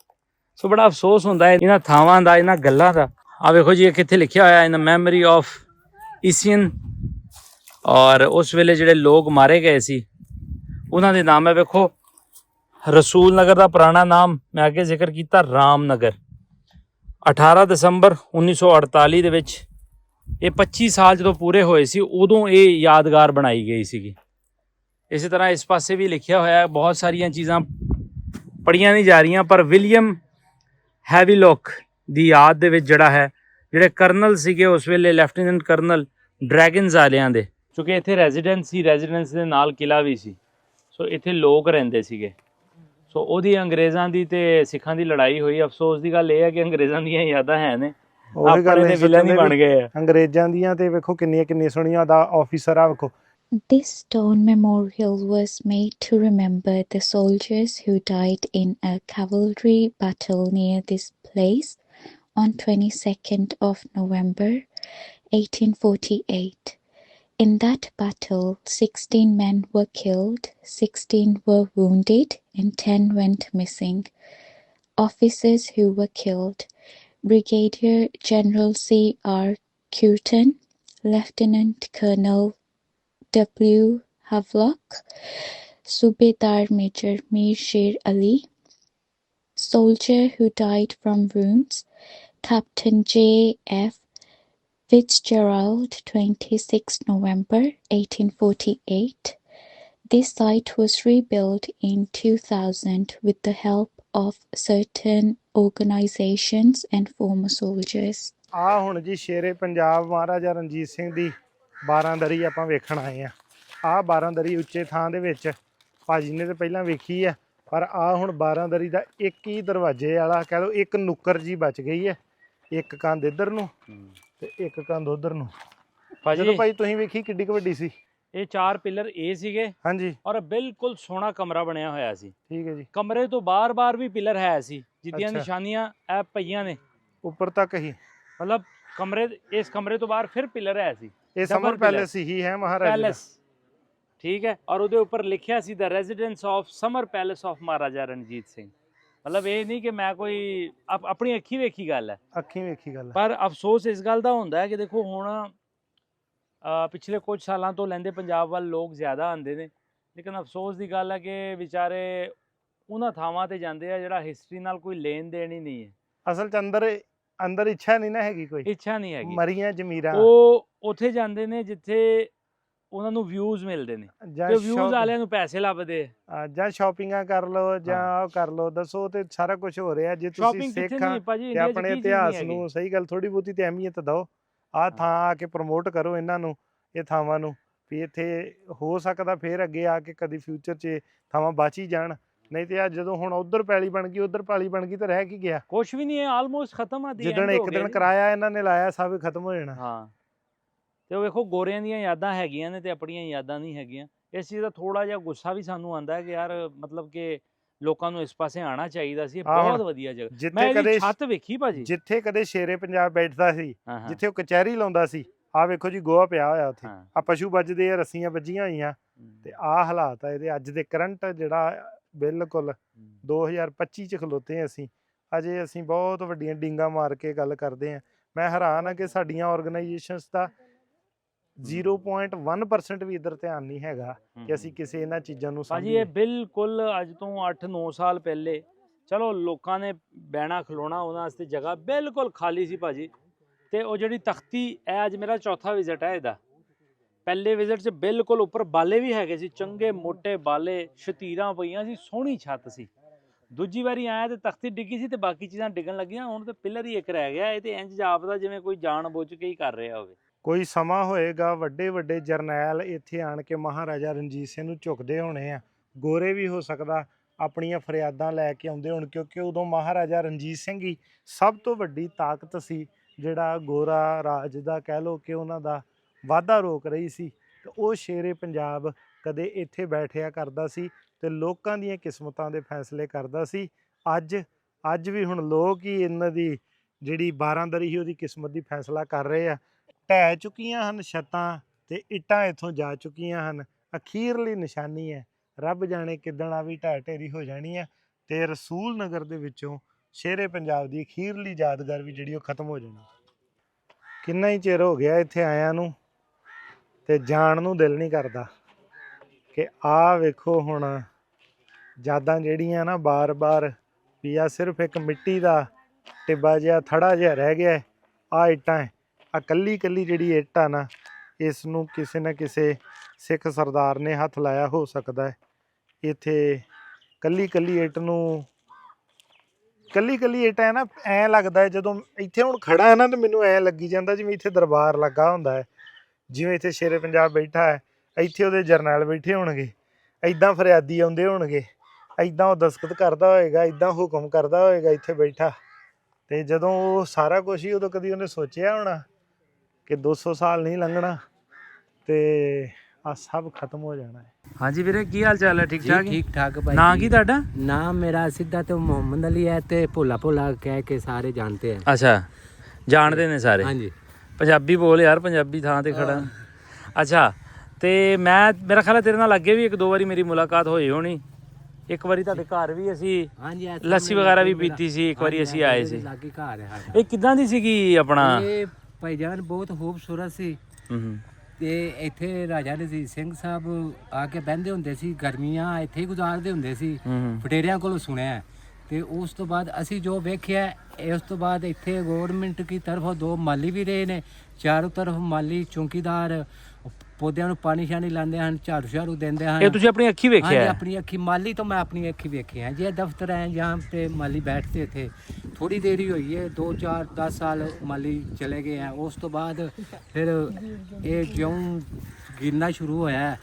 ਸੋ ਬੜਾ ਅਫਸੋਸ ਹੁੰਦਾ ਹੈ ਇਹਨਾਂ ਥਾਵਾਂ ਦਾ, ਇਹਨਾਂ ਗੱਲਾਂ ਦਾ। ਆ ਵੇਖੋ ਜੀ, ਇਹ ਕਿੱਥੇ ਲਿਖਿਆ ਹੋਇਆ ਇਨ ਮੈਮਰੀ ਆਫ ਈਸ਼ੀਅਨ ਔਰ ਉਸ ਵੇਲੇ ਜਿਹੜੇ ਲੋਕ ਮਾਰੇ ਗਏ ਸੀ, ਉਹਨਾਂ ਦੇ ਨਾਮ ਹੈ ਵੇਖੋ, ਰਸੂਲ ਨਗਰ ਦਾ ਪੁਰਾਣਾ ਨਾਮ, ਮੈਂ ਅੱਗੇ ਜ਼ਿਕਰ ਕੀਤਾ, ਰਾਮ ਨਗਰ। 18 ਦਸੰਬਰ 1948 ਦੇ ਵਿੱਚ ਇਹ 25 ਸਾਲ ਜਦੋਂ ਪੂਰੇ ਹੋਏ ਸੀ, ਉਦੋਂ ਇਹ ਯਾਦਗਾਰ ਬਣਾਈ ਗਈ ਸੀਗੀ। ਇਸੇ ਤਰ੍ਹਾਂ ਇਸ ਪਾਸੇ ਵੀ ਲਿਖਿਆ ਹੋਇਆ ਹੈ, ਬਹੁਤ ਸਾਰੀਆਂ ਚੀਜ਼ਾਂ ਪੜੀਆਂ ਨਹੀਂ ਜਾ ਰਹੀਆਂ, ਪਰ ਵਿਲੀਅਮ ਹੈਵੀਲੌਕ ਦੀ ਯਾਦ ਦੇ ਵਿੱਚ ਜਿਹੜਾ ਹੈ, ਜਿਹੜੇ ਕਰਨਲ ਸੀਗੇ, ਉਸ ਵੇਲੇ ਲੈਫਟੀਨੈਂਟ ਕਰਨਲ ਡਰੈਗਨਸ ਵਾਲਿਆਂ ਦੇ, ਕਿਉਂਕਿ ਇੱਥੇ ਰੈਜ਼ੀਡੈਂਸ ਸੀ, ਰੈਜ਼ੀਡੈਂਸ ਦੇ ਨਾਲ ਕਿਲਾ ਵੀ ਸੀ। ਸੋ ਇੱਥੇ ਲੋਕ ਰਹਿੰਦੇ ਸੀਗੇ। ਸੋ ਉਹਦੀ ਅੰਗਰੇਜ਼ਾਂ ਦੀ ਤੇ ਸਿੱਖਾਂ ਦੀ ਲੜਾਈ ਹੋਈ। ਅਫਸੋਸ ਦੀ ਗੱਲ ਇਹ ਹੈ ਕਿ ਅੰਗਰੇਜ਼ਾਂ ਦੀਆਂ ਯਾਦਾਂ ਹੈ ਨੇ।
ਉਹੀ ਗੱਲ
ਆਪਣੇ
ਹੈ
ਦੇ ਵਿਲਨ ਹੀ ਬਣ ਗਏ ਆ
ਅੰਗਰੇਜ਼ਾਂ ਦੀਆਂ ਤੇ ਵੇਖੋ ਕਿੰਨੀਆਂ ਕਿੰਨੀਆਂ ਸੋਹਣੀਆਂ ਦਾ ਆਫੀਸਰ ਆ ਵੇਖੋ
This stone memorial was made to remember the soldiers who died in a cavalry battle near this place on 22nd of November 1848. In that battle, 16 men were killed, 16 were wounded, and 10 went missing. Officers who were killed Brigadier General C. R. Curtin, Lieutenant Colonel W. Havelock, Subedar Major Mir Sher Ali, soldier who died from wounds, Captain J. F. Fitzgerald, 26 November 1848. This site was rebuilt in 2000 with the help of certain organizations and former soldiers.
ਆ ਹੁਣ ਜੀ ਸ਼ੇਰੇ ਪੰਜਾਬ ਮਹਾਰਾਜਾ ਰਣਜੀਤ ਸਿੰਘ ਦੀ ਬਾਰਾਂਦਰੀ ਆਪਾਂ ਵੇਖਣ ਆਏ ਆ। ਆ ਬਾਰਾਂਦਰੀ ਉੱਚੇ ਥਾਂ ਦੇ ਵਿੱਚ ਭਾਜੀ ਨੇ ਤੇ ਪਹਿਲਾਂ ਵੇਖੀ ਆ ਪਰ ਆ ਹੁਣ ਬਾਰਾਂਦਰੀ ਦਾ ਇੱਕ ਹੀ ਦਰਵਾਜ਼ੇ ਵਾਲਾ ਕਹਿ ਲਓ ਇੱਕ ਨੁੱਕਰ ਜੀ ਬਚ ਗਈ ਹੈ ਇੱਕ ਕੰਧ ਇੱਧਰ ਨੂੰ ਤੇ ਇੱਕ ਕੰਧ ਉਧਰ ਨੂੰ। ਜਦੋਂ
ਭਾਜੀ
ਭਾਈ ਤੁਸੀਂ ਵੇਖੀ ਕਿੱਡੀ ਕੁ ਵੱਡੀ ਸੀ?
ਇਹ ਚਾਰ ਪਿੱਲਰ ਇਹ ਸੀਗੇ।
ਹਾਂਜੀ।
ਔਰ ਬਿਲਕੁਲ ਸੋਹਣਾ ਕਮਰਾ ਬਣਿਆ ਹੋਇਆ ਸੀ।
ਠੀਕ ਹੈ ਜੀ।
ਕਮਰੇ ਤੋਂ ਬਾਰ-ਬਾਰ ਵੀ ਪਿੱਲਰ ਹੈ ਸੀ। ਜਿੱਦੀਆਂ। ਨਿਸ਼ਾਨੀਆਂ ਇਹ ਪਈਆਂ ਨੇ।
ਉੱਪਰ ਤੱਕ ਹੀ।
ਮਤਲਬ ਕਮਰੇ ਇਸ ਕਮਰੇ ਤੋਂ ਬਾਹਰ ਫਿਰ ਪਿੱਲਰ ਹੈ ਸੀ।
ਇਹ ਸਮਰ। ਪੈਲੇਸ ਹੀ ਹੈ ਮਹਾਰਾਜਾ
ਪੈਲੇਸ ਠੀਕ ਹੈ। ਔਰ ਉਹਦੇ ਉੱਪਰ ਲਿਖਿਆ ਸੀ the residence of summer palace of Maharaja Ranjit Singh ਮਤਲਬ ਇਹ ਨਹੀਂ ਕਿ ਮੈਂ ਕੋਈ ਆਪ- ਆਪਣੀ ਅੱਖੀ ਵੇਖੀ ਗੱਲ ਹੈ।
ਅੱਖੀਂ ਵੇਖੀ ਗੱਲ
ਪਰ ਅਫਸੋਸ ਇਸ ਗੱਲ ਦਾ ਹੁੰਦਾ ਹੈ ਕਿ ਦੇਖੋ ਹੁਣ ਪਿਛਲੇ ਕੁਝ ਸਾਲਾਂ ਤੋਂ ਲੈਂਦੇ ਪੰਜਾਬ ਵੱਲ ਲੋਕ ਜ਼ਿਆਦਾ ਆਉਂਦੇ ਨੇ। ਲੇਕਿਨ ਅਫਸੋਸ ਦੀ ਗੱਲ ਹੈ ਕਿ ਵਿਚਾਰੇ ਉਹਨਾਂ ਥਾਵਾਂ ਤੇ ਜਾਂਦੇ ਆ ਜਿਹੜਾ ਹਿਸਟਰੀ ਨਾਲ ਕੋਈ ਲੈਣ ਦੇਣ ਹੀ ਨਹੀਂ ਹੈ।
ਅਸਲ ਚ ਅੰਦਰ ਅੰਦਰ ਇੱਛਾ ਨਹੀਂ ਨਾ ਹੈਗੀ ਕੋਈ।
ਇੱਛਾ ਨਹੀਂ ਹੈਗੀ।
ਮਰੀਆਂ ਜ਼ਮੀਰਾਂ।
ਉਹ ਉੱਥੇ ਜਾਂਦੇ ਨੇ ਜਿੱਥੇ ਉਹਨਾਂ ਨੂੰ ਵਿਊਜ਼ ਮਿਲਦੇ ਨੇ। ਤੇ ਵਿਊਜ਼ ਵਾਲਿਆਂ ਨੂੰ ਪੈਸੇ ਲੱਭਦੇ ਆ।
ਜਾਂ ਸ਼ਾਪਿੰਗਾਂ ਕਰ ਲਓ ਜਾਂ। ਉਹ ਕਰ ਲਓ ਦੱਸੋ ਤੇ ਸਾਰਾ ਕੁਝ ਹੋ ਰਿਹਾ। ਜੇ ਤੁਸੀਂ ਸਿੱਖ ਤੇ ਆਪਣੇ ਇਤਿਹਾਸ। ਨੂੰ ਸਹੀ ਗੱਲ ਥੋੜੀ ਬਹੁਤੀ ਤੇ ਅਹਿਮੀਅਤ ਦਿਓ। ਆ ਥਾਂ ਆ ਕੇ ਪ੍ਰਮੋਟ ਕਰੋ ਇਹਨਾਂ ਨੂੰ ਇਹ ਥਾਵਾਂ ਨੂੰ ਵੀ ਇੱਥੇ ਹੋ ਸਕਦਾ ਫੇਰ ਅੱਗੇ ਆ ਕੇ ਕਦੀ ਫਿਊਚਰ 'ਚ ਥਾਵਾਂ ਬਚ ਹੀ ਜਾਣ। ਨਹੀਂ ਤੇ ਆ ਜਦੋਂ ਹੁਣ ਉਧਰ ਪੈਲੀ ਬਣ ਗਈ ਉਧਰ ਪੈਲੀ ਬਣ ਗਈ ਤਾਂ ਰਹਿ ਕੀ ਗਿਆ?
ਕੁਛ ਵੀ ਨਹੀਂ ਹੈ ਆਲਮੋਸਟ ਖਤਮ ਆ ਦੀ
ਜਿੱਦਣ ਇੱਕ ਦਿਨ ਕਿਰਾਇਆ ਇਹਨਾਂ ਨੇ ਲਾਇਆ ਸਭ ਖਤਮ ਹੋ ਜਾਣਾ।
ਹਾਂ। ਤੇ ਉਹ ਵੇਖੋ ਗੋਰਿਆਂ ਦੀਆਂ ਯਾਦਾਂ ਹੈਗੀਆਂ ਨੇ ਤੇ ਆਪਣੀਆਂ ਯਾਦਾਂ ਨਹੀਂ ਹੈਗੀਆਂ। ਇਸ ਚੀਜ਼ ਦਾ ਥੋੜਾ ਜਿਹਾ ਗੁੱਸਾ ਵੀ ਸਾਨੂੰ ਆਂਦਾ ਹੈ ਕਿ ਯਾਰ ਮਤਲਬ ਕਿ ਲੋਕਾਂ ਨੂੰ ਇਸ ਪਾਸੇ ਆਉਣਾ ਚਾਹੀਦਾ ਸੀ ਬਹੁਤ ਵਧੀਆ ਜਗ੍ਹਾ। ਮੈਂ
ਕਦੇ
ਛੱਤ ਵੇਖੀ ਭਾਜੀ।
ਜਿੱਥੇ ਕਦੇ ਸ਼ੇਰੇ ਪੰਜਾਬ ਬੈਠਦਾ ਸੀ ਜਿੱਥੇ ਉਹ ਕਚਹਿਰੀ ਲਾਉਂਦਾ ਸੀ ਆ ਵੇਖੋ ਜੀ ਗੋਹਾ ਪਿਆ ਹੋਇਆ ਉੱਥੇ। ਆ ਪਸ਼ੂ ਵੱਜਦੇ ਆ ਰੱਸੀਆਂ ਵੱਜੀਆਂ ਹੋਈਆਂ। ਤੇ ਆਹ ਹਾਲਾਤ ਆ ਇਹਦੇ ਅੱਜ ਦੇ ਕਰੰਟ ਜਿਹੜਾ ਬਿਲਕੁਲ
ਹਮ,
2025 ਚ ਖਲੋਤੇ ਹਾਂ ਅਸੀਂ ਅਜੇ ਅਸੀਂ ਬਹੁਤ ਵੱਡੀਆਂ ਡਿੰਗਾ ਮਾਰ ਕੇ ਗੱਲ ਕਰਦੇ ਹਾਂ। ਮੈਂ ਹੈਰਾਨ ਆ ਕਿ ਸਾਡੀਆਂ ਆਰਗੇਨਾਈਜੇਸ਼ਨਸ ਦਾ 0.1% ਵੀ ਇਧਰ ਧਿਆਨ ਨਹੀਂ ਹੈਗਾ ਕਿ ਅਸੀਂ। ਕਿਸੇ ਇਹਨਾਂ ਚੀਜ਼ਾਂ ਨੂੰ
ਭਾਜੀ ਇਹ
ਸਮਝੀਏ
ਬਿਲਕੁਲ ਅੱਜ ਤੋਂ 8-9 ਸਾਲ ਪਹਿਲੇ ਚਲੋ ਲੋਕਾਂ ਨੇ ਬਹਿਣਾ ਖਲੋਣਾ ਉਹਨਾਂ ਵਾਸਤੇ ਜਗ੍ਹਾ ਬਿਲਕੁਲ ਖਾਲੀ ਸੀ ਭਾਜੀ। ਤੇ ਉਹ ਜਿਹੜੀ ਤਖਤੀ ਇਹ ਅੱਜ ਮੇਰਾ ਚੌਥਾ ਵਿਜ਼ਿਟ ਹੈ ਇਹਦਾ। ਪਹਿਲੇ ਵਿਜ਼ਿਟ 'ਚ ਬਿਲਕੁਲ ਉੱਪਰ ਬਾਲੇ ਵੀ ਹੈਗੇ ਸੀ ਚੰਗੇ ਮੋٹے ਬਾਲੇ ਸ਼ਤੀਰਾਂ ਪਈਆਂ ਸੀ ਸੋਹਣੀ ਛੱਤ ਸੀ। ਦੂਜੀ ਵਾਰੀ ਆਇਆ ਤੇ ਤਖਤੀ ਡਿੱਗੀ ਸੀ ਤੇ ਬਾਕੀ ਚੀਜ਼ਾਂ ਡਿੱਗਣ ਲੱਗੀਆਂ ਹੁਣ ਤੇ ਪਿੱਲਰ ਹੀ ਇੱਕ ਰਹਿ ਗਿਆ ਇਹ ਤੇ ਇੰਜ ਜਾਪਦਾ ਜਿਵੇਂ ਕੋਈ ਜਾਣ ਬੁੱਝ ਕੇ ਹੀ ਕਰ ਰਿਹਾ ਹੋਵੇ।
ਕੋਈ ਸਮਾਂ ਹੋਏਗਾ ਵੱਡੇ ਵੱਡੇ ਜਰਨੈਲ ਇੱਥੇ ਆਣ ਕੇ ਮਹਾਰਾਜਾ ਰਣਜੀਤ ਸਿੰਘ ਨੂੰ ਝੁਕਦੇ ਹੋਣੇ ਆ। ਗੋਰੇ ਵੀ ਹੋ ਸਕਦਾ ਆਪਣੀਆਂ ਫਰਿਆਦਾਂ ਲੈ ਕੇ ਆਉਂਦੇ ਹੋਣ, ਕਿਉਂਕਿ ਉਦੋਂ ਮਹਾਰਾਜਾ ਰਣਜੀਤ ਸਿੰਘ ਹੀ ਸਭ ਤੋਂ ਵੱਡੀ ਤਾਕਤ ਸੀ, ਜਿਹੜਾ ਗੋਰਾ ਰਾਜ ਦਾ ਕਹਿ ਲੋ ਕਿ ਉਹਨਾਂ ਦਾ ਵਾਧਾ ਰੋਕ ਰਹੀ ਸੀ। ਤੇ ਉਹ ਸ਼ੇਰੇ ਪੰਜਾਬ ਕਦੇ ਇੱਥੇ ਬੈਠਿਆ ਕਰਦਾ ਸੀ ਤੇ ਲੋਕਾਂ ਦੀਆਂ ਕਿਸਮਤਾਂ ਦੇ ਫੈਸਲੇ ਕਰਦਾ ਸੀ। ਅੱਜ ਅੱਜ ਵੀ ਹੁਣ ਲੋਕ ਹੀ ਇਹਨਾਂ ਦੀ ਜਿਹੜੀ ਬਾਰਾਂਦਰੀ ਹੀ ਉਹਦੀ ਕਿਸਮਤ ਦੀ ਫੈਸਲਾ ਕਰ ਰਹੇ ਆ। ਢਹਿ ਚੁੱਕੀਆਂ ਹਨ ਛੱਤਾਂ ਤੇ ਇੱਟਾਂ ਇੱਥੋਂ ਜਾ ਚੁੱਕੀਆਂ ਹਨ। ਅਖੀਰਲੀ ਨਿਸ਼ਾਨੀ ਹੈ। ਰੱਬ ਜਾਣੇ ਕਿੱਦਣ ਆ ਵੀ ਢਹਿ ਢੇਰੀ ਹੋ ਜਾਣੀ ਹੈ ਤੇ ਰਸੂਲ ਨਗਰ ਦੇ ਵਿੱਚੋਂ ਸ਼ੇਰੇ ਪੰਜਾਬ ਦੀ ਅਖੀਰਲੀ ਯਾਦਗਾਰ ਵੀ ਜਿਹੜੀ ਉਹ ਖਤਮ ਹੋ ਜਾਣੀ। ਕਿੰਨਾ ਹੀ ਚਿਰ ਹੋ ਗਿਆ ਇੱਥੇ ਆਇਆਂ ਨੂੰ ਤੇ ਜਾਣ ਨੂੰ ਦਿਲ ਨਹੀਂ ਕਰਦਾ ਕਿ ਆਹ ਵੇਖੋ ਹੁਣ ਯਾਦਾਂ ਜਿਹੜੀਆਂ ਨਾ ਬਾਰ-ਬਾਰ ਵੀ ਆ ਸਿਰਫ ਇੱਕ ਮਿੱਟੀ ਦਾ ਟਿੱਬਾ ਜਿਹਾ ਥੜਾ ਜਿਹਾ ਰਹਿ ਗਿਆ ਹੈ। ਆ ਇੱਟਾਂ ਆ ਕੱਲੀ ਕੱਲੀ ਜਿਹੜੀ ਇੱਟ ਆ ਨਾ ਇਸ ਨੂੰ ਕਿਸੇ ਨਾ ਕਿਸੇ ਸਿੱਖ ਸਰਦਾਰ ਨੇ ਹੱਥ ਲਾਇਆ ਹੋ ਸਕਦਾ ਹੈ। ਇੱਥੇ ਕੱਲੀ ਕੱਲੀ ਇੱਟ ਨੂੰ ਕੱਲੀ ਕੱਲੀ ਇੱਟ ਹੈ ਨਾ, ਐ ਲੱਗਦਾ ਹੈ ਜਦੋਂ ਇੱਥੇ ਹੁਣ ਖੜਾ ਹੈ ਨਾ ਤੇ ਮੈਨੂੰ ਐ ਲੱਗੀ ਜਾਂਦਾ ਜਿਵੇਂ ਇੱਥੇ ਦਰਬਾਰ ਲੱਗਾ ਹੁੰਦਾ ਹੈ। ਜਿਵੇਂ ਇੱਥੇ ਸ਼ੇਰੇ ਪੰਜਾਬ ਬੈਠਾ ਹੈ, ਇੱਥੇ ਉਹਦੇ ਜਰਨੈਲ ਬੈਠੇ ਹੋਣਗੇ ਐਦਾਂ ਫਰਿਆਦੀ ਆਉਂਦੇ ਹੋਣਗੇ ਐਦਾਂ ਉਹ ਦਸਖਤ ਕਰਦਾ ਹੋਏਗਾ ਐਦਾਂ ਹੁਕਮ ਕਰਦਾ ਹੋਏਗਾ ਇੱਥੇ ਬੈਠਾ। ਤੇ ਜਦੋਂ ਉਹ ਸਾਰਾ ਕੁਝ ਹੀ ਉਦੋਂ ਕਦੀ ਉਹਨੇ ਸੋਚਿਆ ਹੋਣਾ ਕਿ 200 ਸਾਲ ਨਹੀਂ ਲੰਘਣਾ ਤੇ ਆ ਸਭ ਖਤਮ ਹੋ ਜਾਣਾ ਹੈ।
ਹਾਂਜੀ ਵੀਰੇ ਕੀ ਹਾਲ ਚਾਲ ਹੈ? ਠੀਕ ਠਾਕ?
ਠੀਕ ਠਾਕ ਭਾਈ
ਨਾਂ ਕੀ ਤੁਹਾਡਾ?
ਨਾਮ ਮੇਰਾ ਸਿੱਧਾ ਤੇ ਮੁਹੰਮਦ ਅਲੀ ਹੈ ਤੇ ਭੋਲਾ ਭੋਲਾ ਕਹਿ ਕੇ ਸਾਰੇ ਜਾਣਦੇ ਆ।
ਅੱਛਾ ਜਾਣਦੇ ਨੇ ਸਾਰੇ?
ਹਾਂਜੀ।
ਪੰਜਾਬੀ ਬੋਲ ਯਾਰ ਪੰਜਾਬੀ ਥਾਂ ਤੇ ਖੜਾ। ਅੱਛਾ ਤੇ ਮੈਂ ਮੇਰਾ ਖਿਆਲ ਤੇਰੇ ਨਾਲ ਅੱਗੇ ਵੀ ਇੱਕ ਦੋ ਵਾਰੀ ਮੇਰੀ ਮੁਲਾਕਾਤ ਹੋਈ ਹੋਣੀ। ਇੱਕ ਵਾਰੀ ਤੁਹਾਡੇ ਘਰ ਵੀ ਅਸੀਂ ਲੱਸੀ ਵਗੈਰਾ ਵੀ ਪੀਤੀ ਸੀ ਇੱਕ ਵਾਰੀ ਅਸੀਂ ਆਏ ਸੀ।
ਘਰ
ਇਹ ਕਿਦਾਂ ਦੀ ਸੀਗੀ ਆਪਣਾ?
ਇਹ ਭਾਈਜਾਨ ਬਹੁਤ ਖੂਬਸੂਰਤ ਸੀ।
ਹੂੰ
ਤੇ ਇੱਥੇ ਰਾਜਾ ਰਣਜੀਤ ਸਿੰਘ ਸਾਹਿਬ ਆ ਕੇ ਬਹਿੰਦੇ ਹੁੰਦੇ ਸੀ ਗਰਮੀਆਂ ਇੱਥੇ ਹੀ ਗੁਜ਼ਾਰਦੇ ਹੁੰਦੇ ਸੀ। ਫਟੇਰਿਆਂ ਕੋਲੋਂ ਸੁਣਿਆ। ਤੇ ਉਸ ਤੋਂ ਬਾਅਦ ਅਸੀਂ ਜੋ ਵੇਖਿਆ ਇਸ ਤੋਂ ਬਾਅਦ ਇੱਥੇ ਗਵਰਨਮੈਂਟ ਕੀ ਤਰਫੋਂ ਦੋ ਮਾਲੀ ਵੀ ਰਹੇ ਨੇ। ਚਾਰੋਂ ਤਰਫ ਮਾਲੀ ਚੌਕੀਦਾਰ ਪੌਦਿਆਂ ਨੂੰ ਪਾਣੀ ਸ਼ਾਣੀ ਲਾਉਂਦੇ ਹਨ ਝਾੜੂ ਛਾੜੂ ਦਿੰਦੇ ਹਨ।
ਇਹ ਤੁਸੀਂ ਆਪਣੀ ਅੱਖੀ ਵੇਖਿਆ
ਹਾਂਜੀ ਆਪਣੀ ਅੱਖੀ ਮਾਲੀ ਤੋਂ ਮੈਂ ਆਪਣੀ ਅੱਖੀ ਵੇਖੀ ਹੈ। ਜੇ ਦਫ਼ਤਰ ਆਏ ਜਾਂ ਤੇ ਮਾਲੀ ਬੈਠਦੇ ਥੇ ਥੋੜੀ ਦੇਰ ਹੀ ਹੋਈ ਹੈ 2 4 10 ਸਾਲ ਮਾਲੀ ਚਲੇ ਗਏ ਹੈ। ਉਸ ਤੋਂ ਬਾਅਦ ਫਿਰ ਇਹ ਜਿਉਂ ਗਿਰਨਾ
ਸ਼ੁਰੂ
ਹੋਇਆ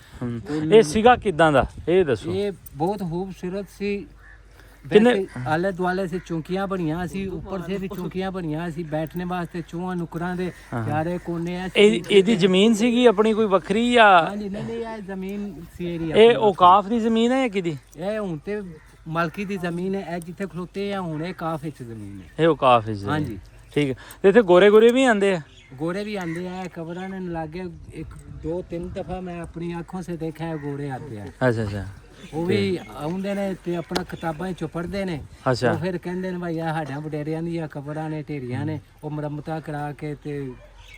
ਇਹ ਸੀਗਾ ਕਿਦਾਂ ਦਾ? ਇਹ ਦੱਸੋ।
ਇਹ ਬਹੁਤ ਖੂਬਸੂਰਤ
ਸੀ।
ਕਿੰਨੇ ਆਲੇ ਦੁਆਲੇ ਸੇ ਚੌਂਕੀਆਂ ਬਣੀਆਂ ਅਸੀਂ ਉੱਪਰ ਸੇ ਵੀ ਚੌਂਕੀਆਂ ਬਣੀਆਂ ਅਸੀਂ ਬੈਠਣੇ ਵਾਸਤੇ ਚੂਹਾਂ ਨੁਕਰਾਂ ਦੇ ਚਾਰੇ ਕੋਨੇ ਆ
ਇਹ- ਇਹਦੀ ਜ਼ਮੀਨ ਸੀਗੀ ਆਪਣੀ ਕੋਈ ਵੱਖਰੀ
ਆ
ਇਹ ਔਕਾਫ ਦੀ ਜ਼ਮੀਨ ਹੈ ਜਾਂ ਕਿਹਦੀ?
ਇਹ ਹੁਣ ਤੇ ਮਾਲਕੀ ਦੀ ਜ਼ਮੀਨ ਹੈ ਇਹ ਜਿੱਥੇ ਖਲੋਤੇ ਆ ਹੁਣ ਇਹ ਕਾਫ ਵਿੱਚ ਜ਼ਮੀਨ ਹੈ।
ਇਹ ਔਕਾਫ ਹੈ।
ਹਾਂਜੀ।
ਠੀਕ ਤੇ ਇੱਥੇ ਗੋਰੇ ਗੋਰੇ ਵੀ ਆਂਦੇ ਆ?
ਗੋਰੇ ਵੀ ਆਂਦੇ ਆ ਕਬਰਾਂ ਨੇ ਲਾਗੇ ਇੱਕ ਦੋ ਤਿੰਨ ਦਫਾ ਮੈਂ ਆਪਣੀ ਅੱਖੋਂ ਸੇ ਦੇਖਾ ਗੋਰੇ ਆਤੇ ਆ।
ਅੱਛਾ ਅੱਛਾ।
ਉਹ ਵੀ ਆਉਂਦੇ ਨੇ ਤੇ ਆਪਣਾ ਕਿਤਾਬਾਂ ਚੋਂ ਪੜ੍ਹਦੇ ਨੇ।
ਅੱਛਾ।
ਉਹ ਫਿਰ ਕਹਿੰਦੇ ਨੇ ਭਾਈ ਆ ਸਾਡਿਆਂ ਵਡੇਰਿਆਂ ਦੀਆਂ ਕਬਰਾਂ ਨੇ ਢੇਰੀਆਂ ਨੇ। ਉਹ ਮੁਰੰਮਤਾਂ ਕਰਾ ਕੇ ਤੇ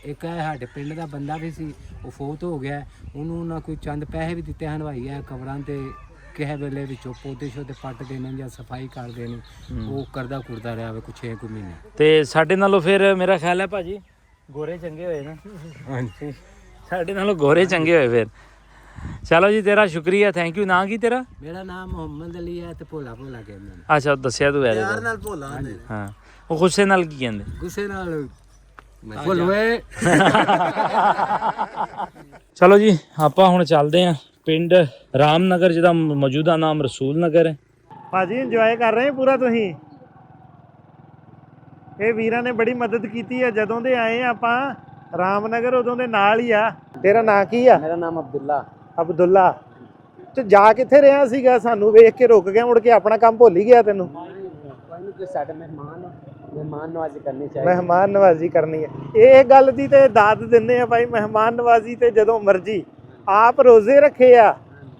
ਇੱਕ ਹੈ ਸਾਡੇ ਪਿੰਡ ਦਾ ਬੰਦਾ ਵੀ ਸੀ ਉਹ ਫੌਤ ਹੋ ਗਿਆ। ਉਹਨੂੰ ਨਾ ਕੋਈ ਚੰਦ ਪੈਸੇ ਵੀ ਦਿੱਤੇ ਹਨ ਭਾਈ ਆ ਕਬਰਾਂ ਤੇ ਕਿਸੇ ਵੇਲੇ ਵਿੱਚੋਂ ਪੌਦੇ ਸ਼ੋਦੇ ਪੱਟਦੇ ਨੇ ਜਾਂ ਸਫ਼ਾਈ ਕਰਦੇ ਨੇ। ਉਹ ਕਰਦਾ ਕੁਰਦਾ ਰਿਹਾ ਵੇ ਕੁਛ 6 ਕੁ ਮਹੀਨੇ।
ਤੇ ਸਾਡੇ ਨਾਲੋਂ ਫਿਰ ਮੇਰਾ ਖਿਆਲ ਹੈ ਭਾਜੀ ਗੋਰੇ ਚੰਗੇ ਹੋਏ ਨਾ।
ਹਾਂਜੀ।
ਸਾਡੇ ਨਾਲੋਂ ਗੋਰੇ ਚੰਗੇ ਹੋਏ ਫਿਰ। ਚਲੋ ਜੀ ਤੇਰਾ ਸ਼ੁਕਰੀਆ ਥੈਂਕ ਯੂ ਨਾਂ ਕੀ ਤੇਰਾ?
ਮੇਰਾ ਨਾਮ ਮੁਹੰਮਦ ਅਲੀ ਹੈ ਤੇ ਭੋਲਾ ਭੋਲਾ ਕਹਿੰਦੇ ਨੇ।
ਅੱਛਾ ਦੱਸਿਆ ਤੂੰ ਐਰੇ
ਨਾਲ। ਭੋਲਾ
ਹਾਂ। ਉਹ ਗੁੱਸੇ ਨਾਲ ਕੀ ਕਹਿੰਦੇ?
ਗੁੱਸੇ ਨਾਲ ਭੋਲਵੇ।
ਚਲੋ ਜੀ ਆਪਾਂ ਹੁਣ ਚੱਲਦੇ ਆਂ ਪਿੰਡ ਰਾਮਨਗਰ ਜਿਹਦਾ ਮ- ਮੌਜੂਦਾ ਨਾਮ ਰਸੂਲ ਨਗਰ ਹੈ।
ਭਾਜੀ ਇੰਜੋਏ ਕਰ ਰਹੇ ਪੂਰਾ ਤੁਸੀਂ? ਇਹ ਵੀਰਾਂ ਨੇ ਬੜੀ ਮਦਦ ਕੀਤੀ ਹੈ ਜਦੋਂ ਦੇ ਆਏ ਆ ਆਪਾਂ ਰਾਮਨਗਰ ਉਦੋਂ ਦੇ ਨਾਲ ਹੀ ਆ। ਤੇਰਾ ਨਾਂ ਕੀ ਆ?
ਮੇਰਾ ਨਾਮ ਅਬਦੁੱਲਾ।
ਅਬਦੁੱਲਾ ਤੇ ਜਾ ਕਿੱਥੇ ਰਿਹਾ ਸੀਗਾ ਸਾਨੂੰ ਵੇਖ ਕੇ ਰੁਕ ਗਿਆ ਮੁੜ ਕੇ ਆਪਣਾ ਕੰਮ ਭੁੱਲ ਹੀ ਗਿਆ ਤੈਨੂੰ।
ਸਾਡੇ ਮਹਿਮਾਨ ਮਹਿਮਾਨ ਨਵਾਜ਼ੀ ਕਰਨੀ
ਮਹਿਮਾਨ ਨਵਾਜ਼ੀ ਕਰਨੀ ਹੈ। ਇਹ ਗੱਲ ਦੀ ਤੇ ਦਾਤ ਦਿੰਦੇ ਆ ਭਾਈ ਮਹਿਮਾਨ ਨਵਾਜ਼ੀ ਤੇ ਜਦੋਂ ਮਰਜ਼ੀ। ਆਪ ਰੋਜ਼ੇ ਰੱਖੇ ਆ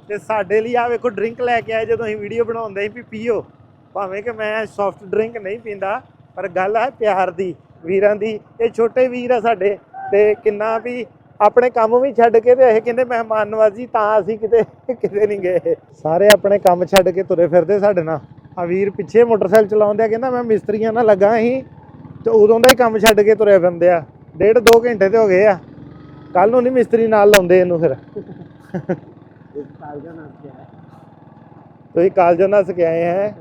ਤੇ ਸਾਡੇ ਲਈ ਆ ਵੇਖੋ ਡਰਿੰਕ ਲੈ ਕੇ ਆਏ ਜਦੋਂ ਅਸੀਂ ਵੀਡੀਓ ਬਣਾਉਂਦੇ ਸੀ ਵੀ ਪੀਓ। ਭਾਵੇਂ ਕਿ ਮੈਂ ਸੌਫਟ ਡਰਿੰਕ ਨਹੀਂ ਪੀਂਦਾ ਪਰ ਗੱਲ ਹੈ ਪਿਆਰ ਦੀ ਵੀਰਾਂ ਦੀ। ਇਹ ਛੋਟੇ ਵੀਰ ਆ ਸਾਡੇ ਤੇ ਕਿੰਨਾ ਵੀ ਆਪਣੇ ਕੰਮ ਵੀ ਛੱਡ ਕੇ ਤੇ ਇਹ ਕਹਿੰਦੇ ਮਹਿਮਾਨ ਨਵਾਜ਼ੀ ਤਾਂ ਅਸੀਂ ਕਿਤੇ ਕਿਤੇ ਨਹੀਂ ਗਏ। ਸਾਰੇ ਆਪਣੇ ਕੰਮ ਛੱਡ ਕੇ ਤੁਰੇ ਫਿਰਦੇ ਸਾਡੇ ਨਾਲ। ਆ ਵੀਰ ਪਿੱਛੇ ਮੋਟਰਸਾਈਕਲ ਚਲਾਉਂਦੇ ਆ ਕਹਿੰਦਾ, ਮੈਂ ਮਿਸਤਰੀਆਂ ਨਾਲ ਲੱਗਾ ਸੀ ਤੇ ਉਦੋਂ ਦਾ ਹੀ ਕੰਮ ਛੱਡ ਕੇ ਤੁਰੇ ਫਿਰਦੇ ਆ। ਡੇਢ ਦੋ ਘੰਟੇ ਤੇ ਹੋ ਗਏ ਆ। ਕੱਲ ਨੂੰ ਨਹੀਂ ਮਿਸਤਰੀ ਨਾਲ ਲਾਉਂਦੇ ਇਹਨੂੰ ਫਿਰ। ਤੁਸੀਂ ਕਾਲਜੋਂ ਨਾਲ ਕੇ ਆਏ ਹੈ।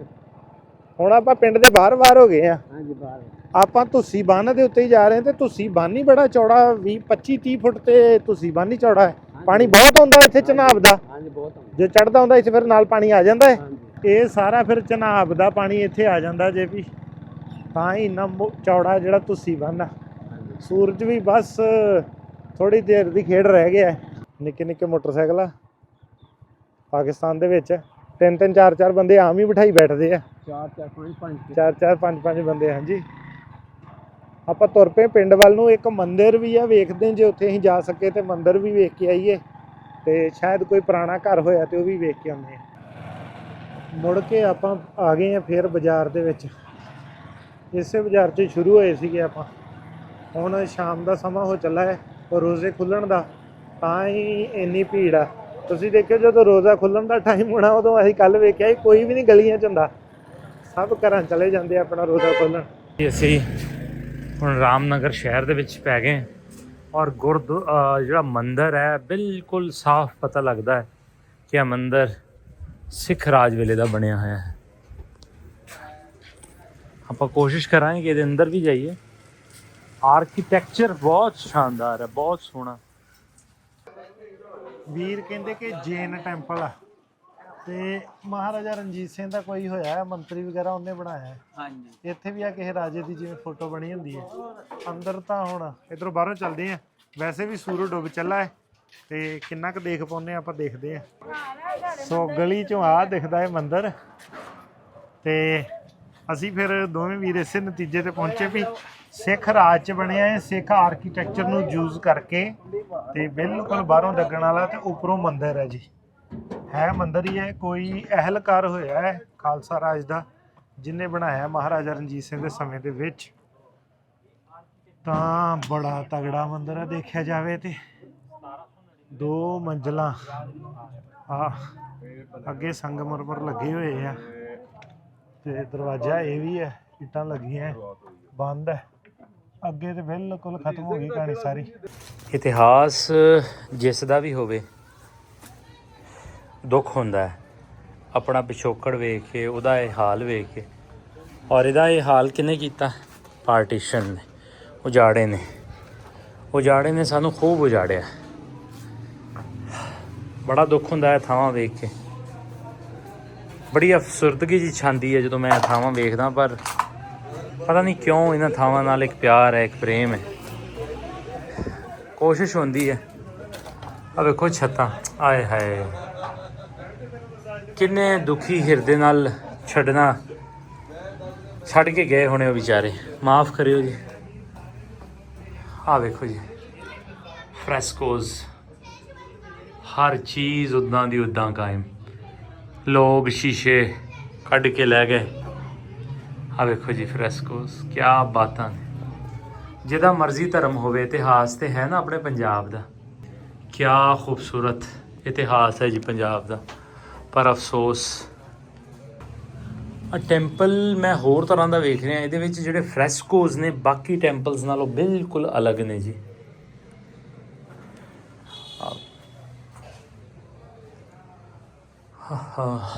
ਹੁਣ ਆਪਾਂ ਪਿੰਡ ਦੇ ਬਾਹਰ ਬਾਹਰ ਹੋ ਗਏ ਆ।
ਹਾਂਜੀ, ਬਾਹਰ।
ਆਪਾਂ ਤੁਸੀਂ ਬੰਨ ਦੇ ਉੱਤੇ ਹੀ ਜਾ ਰਹੇ ਹਾਂ ਤੇ ਤੁਸੀਂ ਬੰਨ ਹੀ ਬੜਾ ਚੌੜਾ 20 25 30 ਫੁੱਟ ਤੇ ਤੁਸੀਂ ਬੰਨ ਹੀ ਚੌੜਾ ਹੈ। ਪਾਣੀ ਬਹੁਤ ਆਉਂਦਾ ਇੱਥੇ ਚਨਾਬ ਦਾ।
ਹਾਂਜੀ ਬਹੁਤ ਆਉਂਦਾ।
ਜੇ ਚੜਦਾ ਹੁੰਦਾ ਇੱਥੇ ਫਿਰ ਨਾਲ ਪਾਣੀ ਆ ਜਾਂਦਾ ਹੈ। ਇਹ ਸਾਰਾ ਫਿਰ ਚਨਾਬ ਦਾ ਪਾਣੀ ਇੱਥੇ ਆ ਜਾਂਦਾ ਜੇ ਵੀ। ਤਾਂ ਹੀ ਇੰਨਾ ਚੌੜਾ ਜਿਹੜਾ ਤੁਸੀਂ ਬੰਨ ਆ। ਸੂਰਜ ਵੀ ਬਸ ਥੋੜੀ ਦੇਰ ਦੀ ਖੇਡ ਰਹਿ ਗਿਆ। ਨਿੱਕੇ ਨਿੱਕੇ ਮੋਟਰਸਾਈਕਲ ਆ। ਪਾਕਿਸਤਾਨ ਦੇ ਵਿੱਚ ਤਿੰਨ ਤਿੰਨ ਚਾਰ ਚਾਰ ਬੰਦੇ ਆਮ ਹੀ ਬਿਠਾਈ ਬੈਠਦੇ ਆ।
ਚਾਰ ਚਾਰ ਪੰਜ ਪੰਜ।
ਚਾਰ ਚਾਰ ਪੰਜ ਪੰਜ ਬੰਦੇ ਹਾਂਜੀ। ਆਪਾਂ ਤੁਰ ਪਏ ਪਿੰਡ ਵੱਲ ਨੂੰ, ਇੱਕ ਮੰਦਿਰ ਵੀ ਆ, ਵੇਖਦੇ ਜੇ ਉੱਥੇ ਅਸੀਂ ਜਾ ਸਕੇ ਤੇ ਮੰਦਿਰ ਵੀ ਵੇਖ ਕੇ ਆਈਏ। ਤੇ ਸ਼ਾਇਦ ਕੋਈ ਪੁਰਾਣਾ ਘਰ ਹੋਇਆ ਤੇ ਉਹ ਵੀ ਵੇਖ ਕੇ ਆਉਂਦੇ ਆ ਮੁੜ ਕੇ ਆਪਾਂ ਆ ਗਏ ਆ ਫੇਰ ਬਾਜ਼ਾਰ ਦੇ ਵਿੱਚ। ਇਸੇ ਬਾਜ਼ਾਰ 'ਚ ਸ਼ੁਰੂ ਹੋਏ ਸੀਗੇ ਆਪਾਂ। ਹੁਣ ਸ਼ਾਮ ਦਾ ਸਮਾਂ ਹੋ ਚੱਲਾ ਹੈ ਰੋਜ਼ੇ ਖੁੱਲਣ ਦਾ, ਤਾਂ ਹੀ ਇੰਨੀ ਭੀੜ ਆ। ਤੁਸੀਂ ਦੇਖਿਓ ਜਦੋਂ ਰੋਜ਼ਾ ਖੁੱਲਣ ਦਾ ਟਾਈਮ ਹੋਣਾ, ਉਦੋਂ ਅਸੀਂ ਕੱਲ ਵੇਖਿਆ ਸੀ, ਕੋਈ ਵੀ ਨਹੀਂ ਗਲੀਆਂ 'ਚ ਹੁੰਦਾ। ਸਭ ਘਰਾਂ ਚਲੇ ਜਾਂਦੇ ਆਪਣਾ ਰੋਜ਼ਾ ਖੋਲਣ।
ਅਸੀਂ ਹੁਣ ਰਾਮਨਗਰ ਸ਼ਹਿਰ ਦੇ ਵਿੱਚ ਪੈ ਗਏ ਔਰ ਗੁਰਦ ਜਿਹੜਾ ਮੰਦਰ ਹੈ, ਬਿਲਕੁਲ ਸਾਫ਼ ਪਤਾ ਲੱਗਦਾ ਹੈ ਕਿ ਇਹ ਮੰਦਰ ਸਿੱਖ ਰਾਜ ਵੇਲੇ ਦਾ ਬਣਿਆ ਹੋਇਆ ਹੈ। ਆਪਾਂ ਕੋਸ਼ਿਸ਼ ਕਰਾਂਗੇ ਕਿ ਇਹਦੇ ਅੰਦਰ ਵੀ ਜਾਈਏ। ਆਰਕੀਟੈਕਚਰ ਬਹੁਤ ਸ਼ਾਨਦਾਰ ਹੈ, ਬਹੁਤ ਸੋਹਣਾ।
ਵੀਰ ਕਹਿੰਦੇ ਕਿ ਜੈਨ ਟੈਂਪਲ ਆ। ਤੇ ਮਹਾਰਾਜਾ ਰਣਜੀਤ ਸਿੰਘ ਦਾ ਕੋਈ ਹੋਇਆ ਹੈ ਮੰਤਰੀ ਵਗੈਰਾ ਉਹਨੇ ਬਣਾਇਆ ਹੈ।
ਹਾਂਜੀ।
ਇੱਥੇ ਵੀ ਆ ਕਿਸੇ ਰਾਜੇ ਦੀ ਜਿਵੇਂ ਫੋਟੋ ਬਣੀ ਹੁੰਦੀ ਹੈ। ਅੰਦਰ ਤਾਂ ਹੁਣ ਇਧਰੋਂ ਬਾਹਰੋਂ ਚੱਲਦੇ ਆ ਵੈਸੇ ਵੀ ਸੂਰਜ ਡੁੱਬ ਚੱਲਾ ਹੈ ਤੇ ਕਿੰਨਾ ਕੁ ਦੇਖ ਪਾਉਂਦੇ ਆ ਆਪਾਂ ਦੇਖਦੇ ਆ ਸੋ ਗਲੀ ਚੋਂ ਆ ਦਿਖਦਾ ਹੈ ਮੰਦਿਰ ਤੇ ਅਸੀਂ ਫਿਰ ਦੋਵੇਂ ਵੀਰ ਇਸੇ ਨਤੀਜੇ ਤੇ ਪਹੁੰਚੇ ਵੀ ਸਿੱਖ ਰਾਜ ਚ ਬਣਿਆ ਹੈ ਸਿੱਖ ਆਰਕੀਟੈਕਚਰ ਨੂੰ ਯੂਜ਼ ਕਰਕੇ ਤੇ ਬਿਲਕੁਲ ਬਾਹਰੋਂ ਲੱਗਣ ਵਾਲਾ ਤੇ ਉੱਪਰੋਂ ਮੰਦਿਰ ਹੈ ਜੀ। ਹੈ ਮੰਦਿਰ ਹੀ ਹੈ, ਕੋਈ ਅਹਿਲਕਾਰ ਹੋਇਆ ਹੈ ਖਾਲਸਾ ਰਾਜ ਦਾ, ਜਿਨੇ ਬਣਾਇਆ ਮਹਾਰਾਜਾ ਰਣਜੀਤ ਸਿੰਘ ਦੇ ਸਮੇਂ ਦੇ ਵਿੱਚ। ਤਾਂ ਬੜਾ ਤਗੜਾ ਮੰਦਿਰ ਹੈ, ਦੇਖਿਆ ਜਾਵੇ ਤੇ। ਦੋ ਮੰਜ਼ਲਾਂ, ਆ, ਅੱਗੇ ਸੰਗਮਰਮਰ ਲੱਗੇ ਹੋਏ ਆ। ਤੇ ਦਰਵਾਜ਼ਾ ਇਹ ਵੀ ਹੈ, ਇੱਟਾਂ ਲੱਗੀਆਂ, ਬੰਦ ਹੈ। ਅੱਗੇ ਤੇ ਬਿਲਕੁਲ ਖਤਮ ਹੋ ਗਈ ਕਹਾਣੀ ਸਾਰੀ।
ਇਤਿਹਾਸ ਜਿਸ ਦਾ ਵੀ ਹੋਵੇ ਦੁੱਖ ਹੁੰਦਾ ਹੈ। ਆਪਣਾ ਪਿਛੋਕੜ ਵੇਖ ਕੇ, ਉਹਦਾ ਇਹ ਹਾਲ ਵੇਖ ਕੇ। ਔਰ ਇਹਦਾ ਇਹ ਹਾਲ ਕਿਨੇ ਕੀਤਾ? ਪਾਰਟੀਸ਼ਨ ਨੇ। ਉਜਾੜੇ ਨੇ। ਉਜਾੜੇ ਨੇ, ਸਾਨੂੰ ਖੂਬ ਉਜਾੜਿਆ। ਬੜਾ ਦੁੱਖ ਹੁੰਦਾ ਹੈ ਥਾਵਾਂ ਵੇਖ ਕੇ। ਬੜੀ ਅਫਸਰਦਗੀ ਜੀ ਛਾਂਦੀ ਹੈ ਜਦੋਂ ਮੈਂ ਥਾਵਾਂ ਵੇਖਦਾ, ਪਰ ਪਤਾ ਨਹੀਂ ਕਿਉਂ ਇਹਨਾਂ ਥਾਵਾਂ ਨਾਲ ਇੱਕ ਪਿਆਰ ਹੈ, ਇੱਕ ਪ੍ਰੇਮ ਹੈ। ਕੋਸ਼ਿਸ਼ ਹੁੰਦੀ ਹੈ। ਆ ਵੇਖੋ ਛੱਤਾਂ। ਆਏ ਹਾਏ। ਕਿੰਨੇ ਦੁਖੀ ਹਿਰਦੇ ਨਾਲ ਛੱਡਣਾ ਛੱਡ ਕੇ ਗਏ ਹੋਣੇ ਉਹ ਵਿਚਾਰੇ। ਮਾਫ ਕਰਿਓ ਜੀ। ਆ ਵੇਖੋ ਜੀ। ਫ੍ਰੈਸਕੋਜ਼। ਹਰ ਚੀਜ਼ ਉਦਾਂ ਦੀ ਉਦਾਂ ਕਾਇਮ। ਲੋਕ ਸ਼ੀਸ਼ੇ ਕੱਢ ਕੇ ਲੈ ਗਏ। ਆ ਵੇਖੋ ਜੀ ਫ੍ਰੈਸਕੋਜ਼ ਕੀ ਬਾਤਾਂ ਨੇ। ਜਿਹਦਾ ਮਰਜ਼ੀ ਧਰਮ ਹੋਵੇ, ਇਤਿਹਾਸ ਤੇ ਹੈ ਨਾ ਆਪਣੇ ਪੰਜਾਬ ਦਾ। ਕੀ ਖੂਬਸੂਰਤ ਇਤਿਹਾਸ ਹੈ ਜੀ ਪੰਜਾਬ ਦਾ। ਪਰ ਅਫਸੋਸ। ਆ ਟੈਂਪਲ ਮੈਂ ਹੋਰ ਤਰ੍ਹਾਂ ਦਾ ਵੇਖ ਰਿਹਾ, ਇਹਦੇ ਵਿੱਚ ਜਿਹੜੇ ਫ੍ਰੈਸਕੋਜ਼ ਨੇ, ਬਾਕੀ ਟੈਂਪਲਸ ਨਾਲੋਂ ਬਿਲਕੁਲ ਅਲੱਗ ਨੇ ਜੀ। ਆਹ। ਹਾ ਹਾ।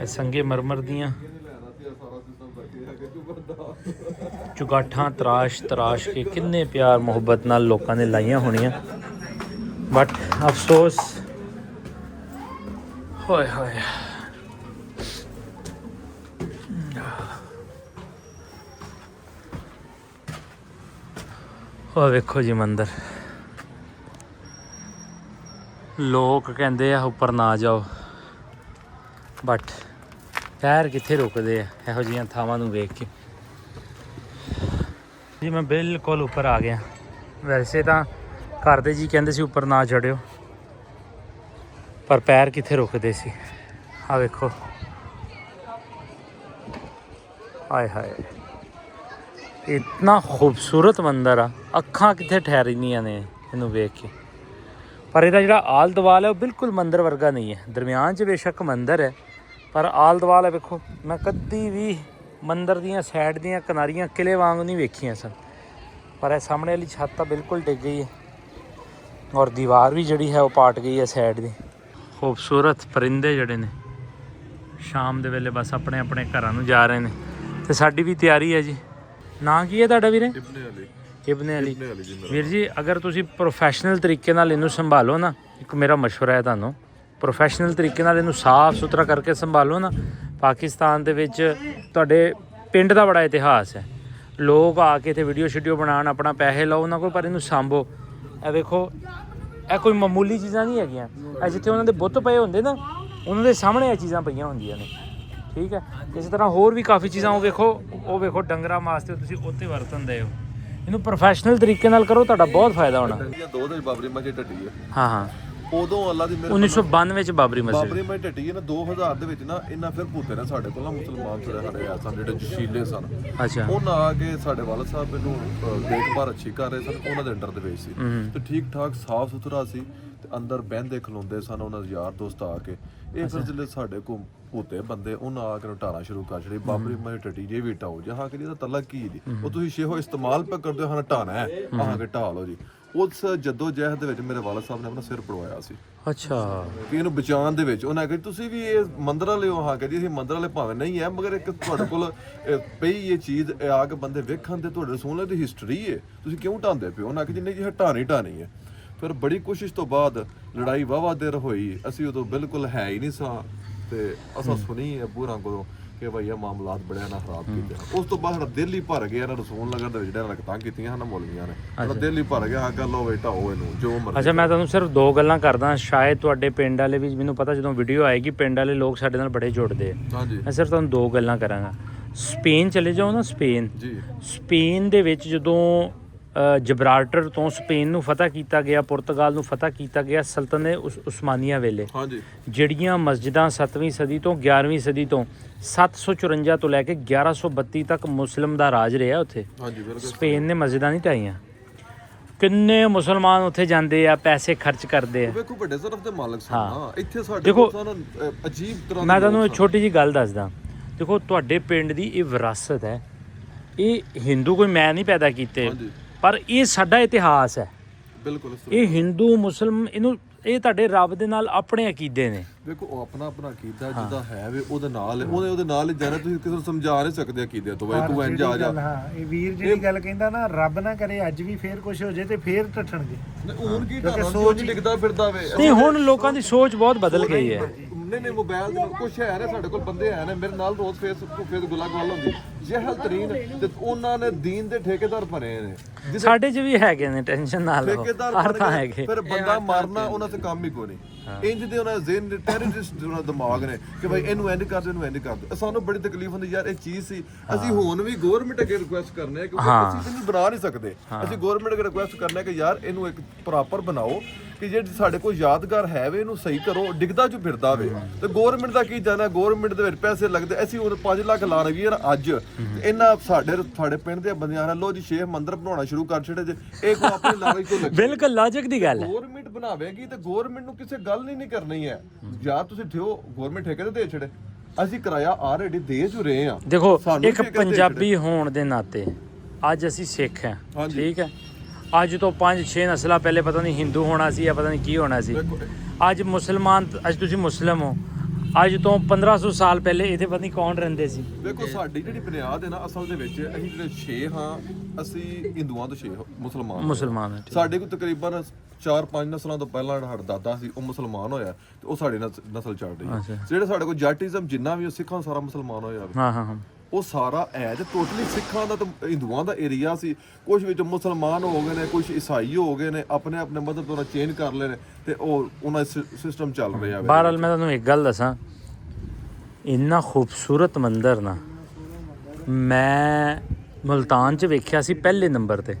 ਇਹ ਸੰਗੇ ਮਰਮਰ ਦੀਆਂ ਚੁਗਾਠਾਂ, ਤਰਾਸ਼ ਤਰਾਸ਼ ਕੇ ਕਿੰਨੇ ਪਿਆਰ ਮੁਹੱਬਤ ਨਾਲ ਲੋਕਾਂ ਨੇ ਲਾਈਆਂ ਹੋਣੀਆਂ। ਬਟ ਅਫਸੋਸ, ਹੋਏ ਹੋਏ। ਉਹ ਵੇਖੋ ਜੀ ਮੰਦਰ। ਲੋਕ ਕਹਿੰਦੇ ਆ ਉੱਪਰ ਨਾ ਜਾਓ। ਬਟ ਪੈਰ ਕਿੱਥੇ ਰੁਕਦੇ ਆ? ਇਹੋ ਜਿਹੀਆਂ ਥਾਵਾਂ ਨੂੰ ਵੇਖ ਕੇ। ਜੀ, ਮੈਂ ਬਿਲਕੁਲ ਉੱਪਰ ਆ ਗਿਆ। ਵੈਸੇ ਤਾਂ ਘਰ ਦੇ ਜੀ ਕਹਿੰਦੇ ਸੀ ਉੱਪਰ ਨਾ ਚੜਿਓ। ਪਰ ਪੈਰ ਕਿੱਥੇ ਰੁਕਦੇ ਸੀ? ਆ ਵੇਖੋ। ਹਾਏ ਹਾਏ। ਇਤਨਾ ਖੂਬਸੂਰਤ ਮੰਦਰ ਆ। ਅੱਖਾਂ ਕਿੱਥੇ ਠਹਿਰਨੀਆਂ ਨੇ ਇਹਨੂੰ ਵੇਖ ਕੇ। ਪਰ ਇਹਦਾ ਜਿਹੜਾ ਆਲ ਦਵਾਲ ਹੈ, ਉਹ ਬਿਲਕੁਲ ਮੰਦਰ ਵਰਗਾ ਨਹੀਂ ਹੈ। ਦਰਮਿਆਨ 'ਚ ਬੇਸ਼ੱਕ ਮੰਦਰ ਹੈ, ਪਰ ਆਲ ਦਵਾਲ ਹੈ, ਵੇਖੋ। ਮੈਂ ਕਦੀ ਵੀ ਮੰਦਰ ਦੀਆਂ ਸਾਈਡ ਦੀਆਂ ਕਿਨਾਰੀਆਂ ਕਿਲੇ ਵਾਂਗ ਨਹੀਂ ਵੇਖੀਆਂ ਸਨ। ਪਰ ਇਹ ਸਾਹਮਣੇ ਵਾਲੀ ਛੱਤ ਤਾਂ ਬਿਲਕੁਲ ਡਿੱਗ ਗਈ ਹੈ। ਔਰ ਦੀਵਾਰ ਵੀ ਜਿਹੜੀ ਹੈ ਉਹ ਪਾਟ ਗਈ ਹੈ ਸਾਈਡ ਦੀ। ਖੂਬਸੂਰਤ ਪਰਿੰਦੇ ਜਿਹੜੇ ਨੇ ਸ਼ਾਮ ਦੇ ਵੇਲੇ ਬਸ ਆਪਣੇ ਆਪਣੇ ਘਰਾਂ ਨੂੰ ਜਾ ਰਹੇ ਨੇ। ਤੇ ਸਾਡੀ ਵੀ ਤਿਆਰੀ ਹੈ ਜੀ। ਨਾਂ ਕੀ ਹੈ ਤੁਹਾਡਾ ਵੀਰੇ?
ਇਬਨ ਅਲੀ
ਇਬਨ ਅਲੀ ਵੀਰ ਜੀ ਅਗਰ ਤੁਸੀਂ ਪ੍ਰੋਫੈਸ਼ਨਲ ਤਰੀਕੇ ਨਾਲ ਇਹਨੂੰ ਸੰਭਾਲੋ ਨਾ ਇੱਕ ਮੇਰਾ ਮਸ਼ਵਰਾ ਹੈ ਤੁਹਾਨੂੰ। ਪ੍ਰੋਫੈਸ਼ਨਲ ਤਰੀਕੇ ਨਾਲ ਇਹਨੂੰ ਸਾਫ਼ ਸੁਥਰਾ ਕਰਕੇ ਸੰਭਾਲੋ ਨਾ ਪਾਕਿਸਤਾਨ ਦੇ ਵਿੱਚ ਤੁਹਾਡੇ ਪਿੰਡ ਦਾ ਬੜਾ ਇਤਿਹਾਸ ਹੈ। ਲੋਕ ਆ ਕੇ ਇੱਥੇ ਵੀਡੀਓ ਸ਼ੀਡੀਓ ਬਣਾਉਣ ਆਪਣਾ ਪੈਸੇ ਲਾਓ ਉਹਨਾਂ ਕੋਲ ਪਰ ਇਹਨੂੰ ਸਾਂਭੋ। ਇਹ ਵੇਖੋ ਇਹ ਕੋਈ ਮਾਮੂਲੀ ਚੀਜ਼ਾਂ ਨਹੀਂ ਹੈਗੀਆਂ। ਇਹ ਜਿੱਥੇ ਉਹਨਾਂ ਦੇ ਬੁੱਤ ਪਏ ਹੁੰਦੇ ਨਾ ਉਹਨਾਂ ਦੇ ਸਾਹਮਣੇ ਇਹ ਚੀਜ਼ਾਂ ਪਈਆਂ ਹੁੰਦੀਆਂ ਨੇ। ਠੀਕ ਹੈ? ਇਸੇ ਤਰ੍ਹਾਂ ਹੋਰ ਵੀ ਕਾਫੀ ਚੀਜ਼ਾਂ ਉਹ ਵੇਖੋ ਉਹ ਵੇਖੋ ਡੰਗਰਾਂ ਵਾਸਤੇ ਤੁਸੀਂ ਉੱਥੇ ਵਰਤਨ ਦੇ ਹੋ। ਇਹਨੂੰ ਪ੍ਰੋਫੈਸ਼ਨਲ ਤਰੀਕੇ ਨਾਲ ਕਰੋ ਤੁਹਾਡਾ ਬਹੁਤ ਫਾਇਦਾ ਹੋਣਾ।
ਦੋ ਦੇ ਬਾਬਰੀ ਮਸਜਿਦ ਟੱਟੀ ਹੈ।
ਹਾਂ ਹਾਂ।
ਉਦੋਂ ਅੱਲਾ ਦੀ ਮਿਹਰ
1992 ਚ ਬਾਬਰੀ ਮਸਜਿਦ।
ਬਾਬਰੀ ਮਸਜਿਦ ਟੱਟੀ ਹੈ ਨਾ 2000 ਦੇ ਵਿੱਚ ਨਾ ਇਹਨਾਂ ਫਿਰ ਭੂਤੇ ਨੇ ਸਾਡੇ ਕੋਲ ਨਾ ਮੁਸਲਮਾਨ ਥੋੜੇ ਸਾਡੇ ਆ ਸਨ ਜਿਹੜੇ ਜਸ਼ੀਲੇ ਸਨ।
ਅੱਛਾ।
ਉਹਨਾਂ ਆ ਕੇ ਸਾਡੇ ਵਾਲਦ ਸਾਹਿਬ ਇਹਨੂੰ ਅ, ਦੇਖਭਾਲ ਅੱਛੀ ਕਰ ਰਹੇ ਸਨ ਉਹਨਾਂ ਦੇ ਅੰਡਰ ਦੇ ਵਿੱਚ ਸੀ ਤੇ ਠੀਕ ਠਾਕ ਸਾਫ਼ ਸੁਥਰਾ ਸੀ ਤੇ ਅੰਦਰ ਬਹਿੰਦੇ ਖਲੋਂਦੇ ਸਨ ਉਹਨਾਂ ਦੇ ਯਾਰ ਦੋਸਤ ਆ ਕੇ। ਇਹ ਫਿਰ ਜਿਹੜੇ ਸਾਡੇ ਕੋਲ ਭੂਤੇ ਬੰਦੇ ਉਹਨਾਂ ਆ ਕੇ ਨੂੰ ਢਾਣਾ ਸ਼ੁਰੂ ਕਰ ਛੜੀ ਬਾਬਰੀ ਮਸਜਿਦ ਟੱਟੀ ਜੇ ਵੀ ਢਾਓ ਜਹਾਂ ਕਿ ਇਹਦਾ ਤਲਕ ਕੀ ਦੀ ਉਹ ਤੁਸੀਂ ਸ਼ੇਹੋ ਇਸਤੇਮਾਲ ਪੇ ਕਰਦੇ ਹੋ ਹਨ ਢਾਣਾ ਹੈ। ਆਹ ਕੇ ਢਾ ਲਓ ਜੀ। ਉਸ ਜੱਦੋ ਜਹਿਦ ਦੇ ਵਿੱਚ ਮੇਰੇ ਵਾਲਦ ਸਾਹਿਬ ਨੇ ਆਪਣਾ ਸਿਰ ਪੜਵਾਇਆ ਸੀ।
ਅੱਛਾ।
ਕਿ ਇਹਨੂੰ ਬਚਾਉਣ ਦੇ ਵਿੱਚ ਉਹਨਾਂ ਕਹਿੰਦੇ ਤੁਸੀਂ ਵੀ ਇਹ ਮੰਦਰ ਵਾਲੇ ਹੋ ਹਾਂ ਕਹਿੰਦੀ ਅਸੀਂ ਮੰਦਰ ਵਾਲੇ ਭਾਵੇਂ ਨਹੀਂ ਹੈ ਮਗਰ ਇੱਕ ਤੁਹਾਡੇ ਕੋਲ ਇਹ ਪਈ ਇਹ ਚੀਜ਼ ਇਹ ਆ ਕੇ ਬੰਦੇ ਵੇਖਣ ਤੇ ਤੁਹਾਡੇ ਰਸੂਲਾਂ ਦੀ ਹਿਸਟਰੀ ਹੈ ਤੁਸੀਂ ਕਿਉਂ ਢਾਂਦੇ ਪਿਓ ਉਹਨਾਂ ਕਿ ਜਿੰਨੇ ਜੀ ਹਟਾਣੀ ਢਾਣੀ ਹੈ ਫਿਰ ਬੜੀ ਕੋਸ਼ਿਸ਼ ਤੋਂ ਬਾਅਦ ਲੜਾਈ ਵਾਵਾ ਦੇਰ ਹੋਈ। ਅਸੀਂ ਉਦੋਂ ਬਿਲਕੁਲ ਹੈ ਹੀ ਨਹੀਂ ਸਾਂ। ਤੇ ਅਸਾਂ ਸੁਣੀ ਹੈ ਬੂਰਾਂ ਕੋਲੋਂ। ਕਿ ਭਈ ਇਹ ਮਾਮਲਾਤ ਬੜਿਆ ਨਾ ਖਰਾਬ ਕੀਤੇ ਹਨ। ਉਸ ਤੋਂ ਬਾਅਦ ਸਾਡਾ ਦਿਲ ਹੀ ਭਰ ਗਿਆ ਇਹਨਾਂ ਰਸੂਲ ਨਗਰ ਦੇ ਵਿੱਚ ਜਿਹੜਾ ਰਕਤਾਂ ਕੀਤੀਆਂ ਹਨ ਮੌਲਵੀਆਂ ਨੇ। ਸਾਡਾ ਦਿਲ ਹੀ ਭਰ ਗਿਆ ਹਾਂ ਲਓ ਬੇਟਾ ਉਹ ਇਹਨੂੰ ਜੋ ਮਰਜ਼ੀ
ਅੱਛਾ ਮੈਂ ਤੁਹਾਨੂੰ ਸਿਰਫ ਦੋ ਗੱਲਾਂ ਕਰਦਾ ਸ਼ਾਇਦ ਤੁਹਾਡੇ ਪਿੰਡ ਵਾਲੇ ਵੀ ਮੈਨੂੰ ਪਤਾ ਜਦੋਂ ਵੀਡੀਓ ਆਏਗੀ ਪਿੰਡ ਵਾਲੇ ਲੋਕ ਸਾਡੇ ਨਾਲ ਬੜੇ ਜੁੜਦੇ ਆ।
ਹਾਂਜੀ।
ਮੈਂ ਸਿਰਫ ਤੁਹਾਨੂੰ ਦੋ ਗੱਲਾਂ ਕਰਾਂਗਾ। ਸਪੇਨ ਚਲੇ ਜਾਓ ਨਾ ਸਪੇਨ।
ਜੀ।
ਸਪੇਨ ਦੇ ਵਿੱਚ ਜਦੋਂ ਅ, ਜਬਰਾਲਟਰ ਤੋਂ ਸਪੇਨ ਨੂੰ ਫਤਹ ਕੀਤਾ ਗਿਆ ਪੁਰਤਗਾਲ ਨੂੰ ਫਤਹ ਕੀਤਾ ਗਿਆ ਸਲਤਨਤ ਉਸ ਉਸਮਾਨੀਆ ਵੇਲੇ।
ਹਾਂਜੀ।
ਜਿਹੜੀਆਂ ਮਸਜਿਦਾਂ 7ਵੀਂ ਸਦੀ ਤੋਂ 11ਵੀਂ ਸਦੀ ਤੋਂ 754 ਤੋਂ ਲੈ ਕੇ 1132 ਤੱਕ ਮੁਸਲਮ ਦਾ ਰਾਜ ਰਿਹਾ ਉੱਥੇ।
ਹਾਂਜੀ ਬਿਲਕੁਲ
ਸਪੇਨ ਨੇ ਮਸਜਿਦਾਂ ਨਹੀਂ ਢਾਈਆਂ ਕਿੰਨੇ ਮੁਸਲਮਾਨ ਉੱਥੇ ਜਾਂਦੇ ਆ ਪੈਸੇ ਖਰਚ ਕਰਦੇ ਆ।
ਵੇਖੋ ਵੱਡੇ ਜ਼ਰਫ ਦੇ ਮਾਲਕ ਸਨ। ਇੱਥੇ ਸਾਡੇ ਕੋਲ ਅਜੀਬ ਤਰ੍ਹਾਂ
ਮੈਂ ਤੁਹਾਨੂੰ ਛੋਟੀ ਜੀ ਗੱਲ ਦੱਸਦਾ। ਦੇਖੋ ਤੁਹਾਡੇ ਪਿੰਡ ਦੀ ਇਹ ਵਿਰਾਸਤ ਹੈ। ਇਹ ਹਿੰਦੂ ਕੋਈ ਮੈਂ ਨਹੀਂ ਪੈਦਾ ਕੀਤੇ। ਪਰ ਇਹ ਸਾਡਾ ਇਤਿਹਾਸ ਹੈ।
ਬਿਲਕੁਲ
ਇਹ ਹਿੰਦੂ ਮੁਸਲਮ ਇਹਨੂੰ ਇਹ ਤੁਹਾਡੇ ਰੱਬ ਦੇ ਨਾਲ ਆਪਣੇ ਅਕੀਦੇ ਨੇ।
ਵੇਖੋ ਉਹ ਆਪਣਾ ਆਪਣਾ ਅਕੀਦਾ ਜਿਹਦਾ ਹੈ ਵੇ ਉਹਦੇ ਨਾਲ। ਉਹਦੇ ਉਹਦੇ ਨਾਲ ਜਾਣਾ ਤੁਸੀਂ ਕਿਸੇ ਨੂੰ ਸਮਝਾ ਨਹੀਂ ਸਕਦੇ ਅਕੀਦੇ ਤੋਂ। ਬਈ ਤੂੰ ਇੰਜ ਆ ਜਾ
ਹਾਂ ਇਹ ਵੀਰ ਜਿਹੜੀ ਗੱਲ ਕਹਿੰਦਾ ਨਾ ਰੱਬ ਨਾ ਕਰੇ ਅੱਜ ਵੀ ਫੇਰ ਕੁਝ ਹੋ ਜੇ ਤੇ ਫੇਰ ਟੱਟਣਗੇ
ਨਹੀਂ, ਹੁਣ ਕੀ ਢਾਣਾ ਸੋਚ ਡਿੱਗਦਾ ਫਿਰਦਾ ਵੇ।
ਨਹੀਂ ਹੁਣ ਲੋਕਾਂ ਦੀ ਸੋਚ ਬਹੁਤ ਬਦਲ ਗਈ ਹੈ
ਨਹੀਂ ਨਹੀਂ ਮੋਬਾਈਲ ਦੇ ਕੁਝ ਹੈ ਨੇ ਸਾਡੇ ਕੋਲ ਬੰਦੇ ਹੈ ਨੇ ਮੇਰੇ ਨਾਲ ਰੋਜ਼ ਫੇਸ ਟੂ ਫੇਸ ਗੁਲਾ ਗੱਲ ਹੁੰਦੀ। ਜਹਲ ਤਰੀਨ ਤੇ ਉਹਨਾਂ ਨੇ ਦੀਨ ਦੇ ਠੇਕੇਦਾਰ ਬਣੇ ਨੇ।
ਸਾਡੇ 'ਚ ਵੀ ਹੈਗੇ ਨੇ ਟੈਨਸ਼ਨ ਨਾ ਲਓ।
ਠੇਕੇਦਾਰ
ਹਰ
ਬਣ
ਥਾਂ ਹੈਗੇ।
ਫਿਰ ਬੰਦਾ ਮਾਰਨਾ ਉਹਨਾਂ ਤੇ ਕੰਮ ਹੀ ਕੋਈ ਨਹੀਂ। ਇੰਜ ਦੇ ਉਹਨਾਂ ਦੇ ਜ਼ਿਹਨ ਟੈਰਰਿਸਟ ਉਹਨਾਂ ਦਾ ਦਿਮਾਗ ਨੇ ਕਿ ਭਾਈ ਇਹਨੂੰ ਐਂਡ ਕਰ ਦੇ ਇਹਨੂੰ ਐਂਡ ਕਰ ਦੇ। ਸਾਨੂੰ ਬੜੀ ਤਕਲੀਫ ਹੁੰਦੀ ਯਾਰ ਇਹ ਚੀਜ਼ ਸੀ। ਅਸੀਂ ਹੁਣ ਵੀ ਗਵਰਨਮੈਂਟ ਅੱਗੇ ਰਿਕੁਐਸਟ ਕਰਨੇ ਆ ਕਿਉਂਕਿ ਅਸੀਂ ਇਹਨੂੰ ਬਣਾ ਨਹੀਂ ਸਕਦੇ। ਅਸੀਂ ਗਵਰਨਮੈਂਟ ਅੱਗੇ ਰਿਕੁਐਸਟ ਕਰਨੇ ਕਿ ਯਾਰ ਇਹਨੂੰ ਇੱਕ ਪ੍ਰੋਪਰ ਬਣਾਓ। ਕਿ ਜਿਹੜੀ ਸਾਡੇ ਕੋਲ ਯਾਦਗਾਰ ਹੈ ਵੇ ਇਹਨੂੰ ਸਹੀ ਕਰੋ ਡਿੱਗਦਾ ਜੋ ਫਿਰਦਾ ਵੇ? ਤੇ ਗਵਰਨਮੈਂਟ ਦਾ ਕੀ ਜਾਣਾ? ਗਵਰਨਮੈਂਟ ਦੇ ਵਿੱਚ ਪੈਸੇ ਲੱਗਦੇ ਅਸੀਂ ਉਹ 5 ਲੱਖ ਲਾ ਰਹੀ ਯਾਰ ਅੱਜ। ਇਹਨਾਂ ਸਾਡੇ ਸਾਡੇ ਪਿੰਡ ਦੇ ਬੰਦਿਆਂ ਨੇ ਲੋ ਜੀ ਸ਼ੇਖ ਮੰਦਰ ਬਣਾਉਣਾ ਸ਼ੁਰੂ ਕਰ ਛੜੇ ਜੇ। ਇਹ ਕੋ ਆਪਣੇ ਲਾਲਚ ਤੋਂ ਲੱਗੇ।
ਬਿਲਕੁਲ ਲੌਜੀਕ ਦੀ ਗੱਲ ਹੈ।
ਗਵਰਨਮੈਂਟ ਬਣਾਵੇਗੀ ਤੇ ਗਵਰਨਮੈਂਟ ਨੂੰ ਕਿਸੇ ਗੱਲ ਨਹੀਂ ਨਹੀਂ ਕਰਨੀ ਹੈ। ਯਾਰ ਤੁਸੀਂ ਠਿਓ ਗਵਰਨਮੈਂਟ ਠੇਕੇ ਤੇ ਦੇ ਛੜੇ ਅਸੀਂ ਕਿਰਾਇਆ ਆਲਰੇਡੀ ਦੇ ਜੁ ਰਹੇ ਆ
ਦੇਖੋ ਇੱਕ ਪੰਜਾਬੀ ਹੋਣ ਦੇ ਨਾਤੇ ਅੱਜ ਅਸੀਂ ਸਿੱਖ ਹਾਂ। ਠੀਕ ਹੈ? ਅੱਜ ਤੋਂ 5-6 ਨਸਲਾਂ ਪਹਿਲੇ ਪਤਾ ਨਹੀਂ ਹਿੰਦੂ ਹੋਣਾ ਸੀ ਜਾਂ ਪਤਾ ਨਹੀਂ ਕੀ ਹੋਣਾ ਸੀ।
ਦੇਖੋ,
ਅੱਜ ਮੁਸਲਮਾਨ ਅੱਜ ਤੁਸੀਂ ਮੁਸਲਮ ਹੋ। ਅੱਜ ਤੋਂ 1500 ਸਾਲ ਪਹਿਲੇ ਇਹਦੇ ਪਤਾ ਨਹੀਂ ਕੌਣ ਰਹਿੰਦੇ ਸੀ।
ਵੇਖੋ ਸਾਡੀ ਜਿਹੜੀ ਬੁਨਿਆਦ ਹੈ ਨਾ ਅਸਲ ਦੇ ਵਿੱਚ ਅਸੀਂ ਜਿਹੜੇ ਛੇ ਹਾਂ ਅਸੀਂ ਹਿੰਦੂਆਂ ਤੋਂ ਛੇ ਮੁਸਲਮਾਨ।
ਮੁਸਲਮਾਨ ਹੈ
ਸਾਡੇ ਕੋਲ ਤਕਰੀਬਨ 4-5 ਨਸਲਾਂ ਤੋਂ ਪਹਿਲਾਂ ਜਿਹੜਾ ਸਾਡਾ ਦਾਦਾ ਸੀ ਉਹ ਮੁਸਲਮਾਨ ਹੋਇਆ ਤੇ ਉਹ ਸਾਡੀ ਨਸ- ਨਸਲ ਚੜ ਰਹੀ ਹੈ। ਜਿਹੜੇ ਸਾਡੇ ਕੋਲ ਜਾਟਿਜ਼ਮ ਜਿੰਨਾ ਵੀ ਉਹ ਸਿੱਖਾਂ ਸਾਰਾ ਮੁਸਲਮਾਨ ਹੋਇਆ।
ਹਾਂ ਹਾਂ।
ਉਹ ਸਾਰਾ ਹੈ ਤੇ ਟੋਟਲੀ ਸਿੱਖਾਂ ਦਾ ਤੇ ਹਿੰਦੂਆਂ ਦਾ ਏਰੀਆ ਸੀ। ਕੁਝ ਵਿੱਚ ਮੁਸਲਮਾਨ ਹੋ ਗਏ ਨੇ ਕੁਝ ਈਸਾਈ ਹੋ ਗਏ ਨੇ ਆਪਣੇ ਆਪਣੇ ਮਦਦ ਤੋਂ ਚੇਂਜ ਕਰ ਲਏ ਨੇ ਤੇ ਉਹ ਉਹਨਾਂ ਸਿਸਟਮ ਚੱਲ ਰਿਹਾ ਵੇ।
ਬਹਰਹਾਲ ਮੈਂ ਤੁਹਾਨੂੰ ਇੱਕ ਗੱਲ ਦੱਸਾਂ ਇੰਨਾ ਖੂਬਸੂਰਤ ਮੰਦਿਰ ਨਾ ਮੈਂ ਮੁਲਤਾਨ 'ਚ ਵੇਖਿਆ ਸੀ ਪਹਿਲੇ ਨੰਬਰ ਤੇ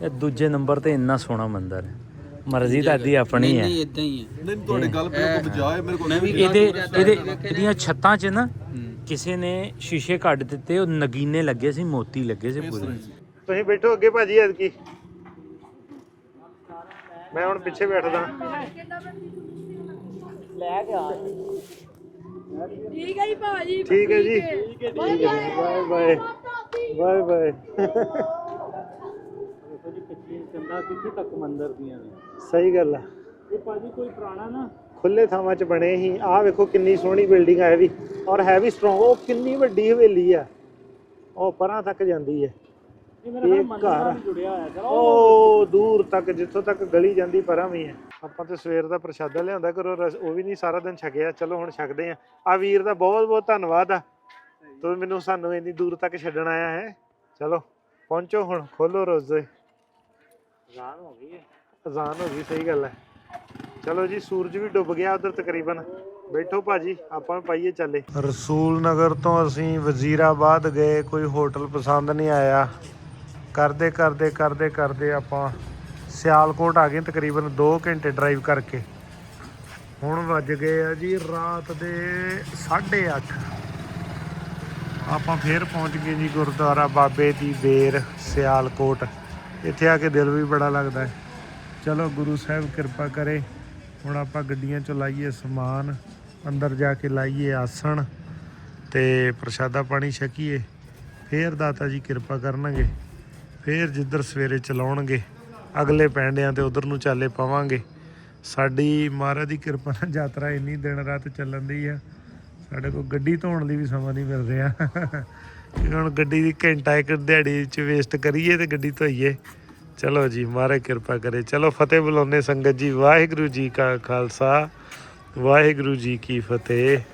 ਤੇ ਦੂਜੇ ਨੰਬਰ ਤੇ ਇੰਨਾ ਸੋਹਣਾ ਮੰਦਿਰ ਹੈ। ਮਰਜ਼ੀ ਤੁਹਾਡੀ ਆਪਣੀ ਹੈ।
ਇਦਾਂ ਹੀ ਹੈ।
ਨਹੀਂ ਤੁਹਾਡੀ ਗੱਲ ਬਿਲਕੁਲ ਬਜਾਏ ਮੇਰੇ ਕੋਲ
ਇਹਦੇ ਇਹਦੇ ਇਹਦੀਆਂ ਛੱਤਾਂ 'ਚ ਨਾ ਕਿਸੇ ਨੇ ਸ਼ੀਸ਼ੇ ਕੱਢ ਦਿੱਤੇ ਉਹ ਨਗੀਨੇ ਲੱਗੇ ਸੀ ਮੋਤੀ ਲੱਗੇ ਸੀ ਪੂਰੇ।
ਤੁਸੀਂ ਬੈਠੋ ਅੱਗੇ ਭਾਜੀ ਐਤਕੀ। ਮੈਂ ਹੁਣ ਪਿੱਛੇ ਬੈਠਦਾ।
ਠੀਕ ਹੈ ਜੀ ਭਾਜੀ
ਠੀਕ ਹੈ ਜੀ। Bye bye. Bye bye.
ਦੇਖੋ ਜੀ ਕੱਚੀ ਕੰਦਾ ਕਿੱਥੇ ਤੱਕ ਮੰਦਿਰ ਦੀਆਂ ਨੇ।
ਸਹੀ ਗੱਲ ਆ।
ਇਹ ਭਾਜੀ ਕੋਈ ਪੁਰਾਣਾ ਨਾ
ਖੁੱਲੇ ਥਾਵਾਂ 'ਚ ਬਣੇ ਸੀ। ਆਹ ਵੇਖੋ ਕਿੰਨੀ ਸੋਹਣੀ ਬਿਲਡਿੰਗ ਆ ਇਹ ਵੀ। ਔਰ ਹੈ ਵੀ ਸਟਰੋਂਗ ਉਹ ਕਿੰਨੀ ਵੱਡੀ ਹਵੇਲੀ ਆ। ਉਹ ਪਰਾਂ ਤੱਕ ਜਾਂਦੀ ਹੈ
ਇਹ
ਘਰ ਉਹ ਦੂਰ ਤੱਕ ਜਿੱਥੋਂ ਤੱਕ ਗਲੀ ਜਾਂਦੀ ਪਰਾਂ ਵੀ ਹੈ ਆਪਾਂ ਤੇ ਸਵੇਰ ਦਾ ਪ੍ਰਸ਼ਾਦਾ ਲਿਆਂਦਾ ਕਰੋ ਉਹ ਵੀ ਨਹੀਂ ਸਾਰਾ ਦਿਨ ਛਕਿਆ। ਚਲੋ ਹੁਣ ਛਕਦੇ ਆ। ਆ ਵੀਰ ਦਾ ਬਹੁਤ ਬਹੁਤ ਧੰਨਵਾਦ ਆ। ਤੂੰ ਮੈਨੂੰ ਸਾਨੂੰ ਇੰਨੀ ਦੂਰ ਤੱਕ ਛੱਡਣ ਆਇਆ ਹੈ। ਚਲੋ ਪਹੁੰਚੋ ਹੁਣ। ਖੋਲੋ ਰੋਜ਼ੇ
ਜਾਨ ਹੋ ਗਈ ਹੈ
ਅਜ਼ਾਨ ਹੋ ਗਈ ਸਹੀ ਗੱਲ ਹੈ ਚਲੋ ਜੀ, ਸੂਰਜ ਵੀ ਡੁੱਬ ਗਿਆ ਉਧਰ ਤਕਰੀਬਨ। ਬੈਠੋ ਭਾਜੀ, ਆਪਾਂ ਪਾਈਏ ਚੱਲੇ। ਰਸੂਲ ਨਗਰ ਤੋਂ ਅਸੀਂ ਵਜ਼ੀਰਾਬਾਦ ਗਏ, ਕੋਈ ਹੋਟਲ ਪਸੰਦ ਨਹੀਂ ਆਇਆ। ਕਰਦੇ ਕਰਦੇ ਕਰਦੇ ਕਰਦੇ ਆਪਾਂ ਸਿਆਲਕੋਟ ਆ ਗਏ ਤਕਰੀਬਨ 2 ਘੰਟੇ ਡਰਾਈਵ ਕਰਕੇ। ਹੁਣ ਵੱਜ ਗਏ ਆ ਜੀ ਰਾਤ ਦੇ 8:30 ਆਪਾਂ ਫੇਰ ਪਹੁੰਚ ਗਏ ਜੀ ਗੁਰਦੁਆਰਾ ਬਾਬੇ ਦੀ ਬੇਰ, ਸਿਆਲਕੋਟ। ਇੱਥੇ ਆ ਕੇ ਦਿਲ ਵੀ ਬੜਾ ਲੱਗਦਾ ਹੈ। ਚਲੋ ਗੁਰੂ ਸਾਹਿਬ ਕਿਰਪਾ ਕਰੇ। ਹੁਣ ਆਪਾਂ ਗੱਡੀਆਂ ਚ ਲਾਈਏ ਸਮਾਨ, ਅੰਦਰ ਜਾ ਕੇ ਲਾਈਏ ਆਸਣ ਤੇ ਪ੍ਰਸ਼ਾਦਾ ਪਾਣੀ ਛਕੀਏ, ਫੇਰ ਦਾਤਾ ਜੀ ਕਿਰਪਾ ਕਰਨਗੇ, ਫੇਰ ਜਿੱਧਰ ਸਵੇਰੇ ਚਲਾਉਣਗੇ, ਅਗਲੇ ਪੈਂਡਿਆਂ ਤੇ ਉਧਰ ਨੂੰ ਚਾਲੇ ਪਾਵਾਂਗੇ। ਸਾਡੀ ਮਹਾਰਾਜ ਦੀ ਕਿਰਪਾ ਨਾਲ ਯਾਤਰਾ ਇੰਨੀ ਦਿਨ ਰਾਤ ਚੱਲਣ ਦੀ ਆ, ਸਾਡੇ ਕੋਲ ਗੱਡੀ ਧੋਣ ਲਈ ਵੀ ਸਮਾਂ ਨਹੀਂ ਮਿਲ ਰਿਹਾ। ਹੁਣ ਗੱਡੀ ਦੀ ਘੰਟਾ ਇੱਕ ਦਿਹਾੜੀ ਚ ਵੇਸਟ ਕਰੀਏ ਤੇ ਗੱਡੀ ਧੋਈਏ। ਚਲੋ ਜੀ ਮਹਾਰਾਜ ਕਿਰਪਾ ਕਰੇ। ਚਲੋ, ਫਤਿਹ ਬੁਲਾਉਂਦੇ ਸੰਗਤ ਜੀ। ਵਾਹਿਗੁਰੂ ਜੀ ਕਾ ਖਾਲਸਾ, ਵਾਹਿਗੁਰੂ ਜੀ ਕੀ ਫਤਿਹ।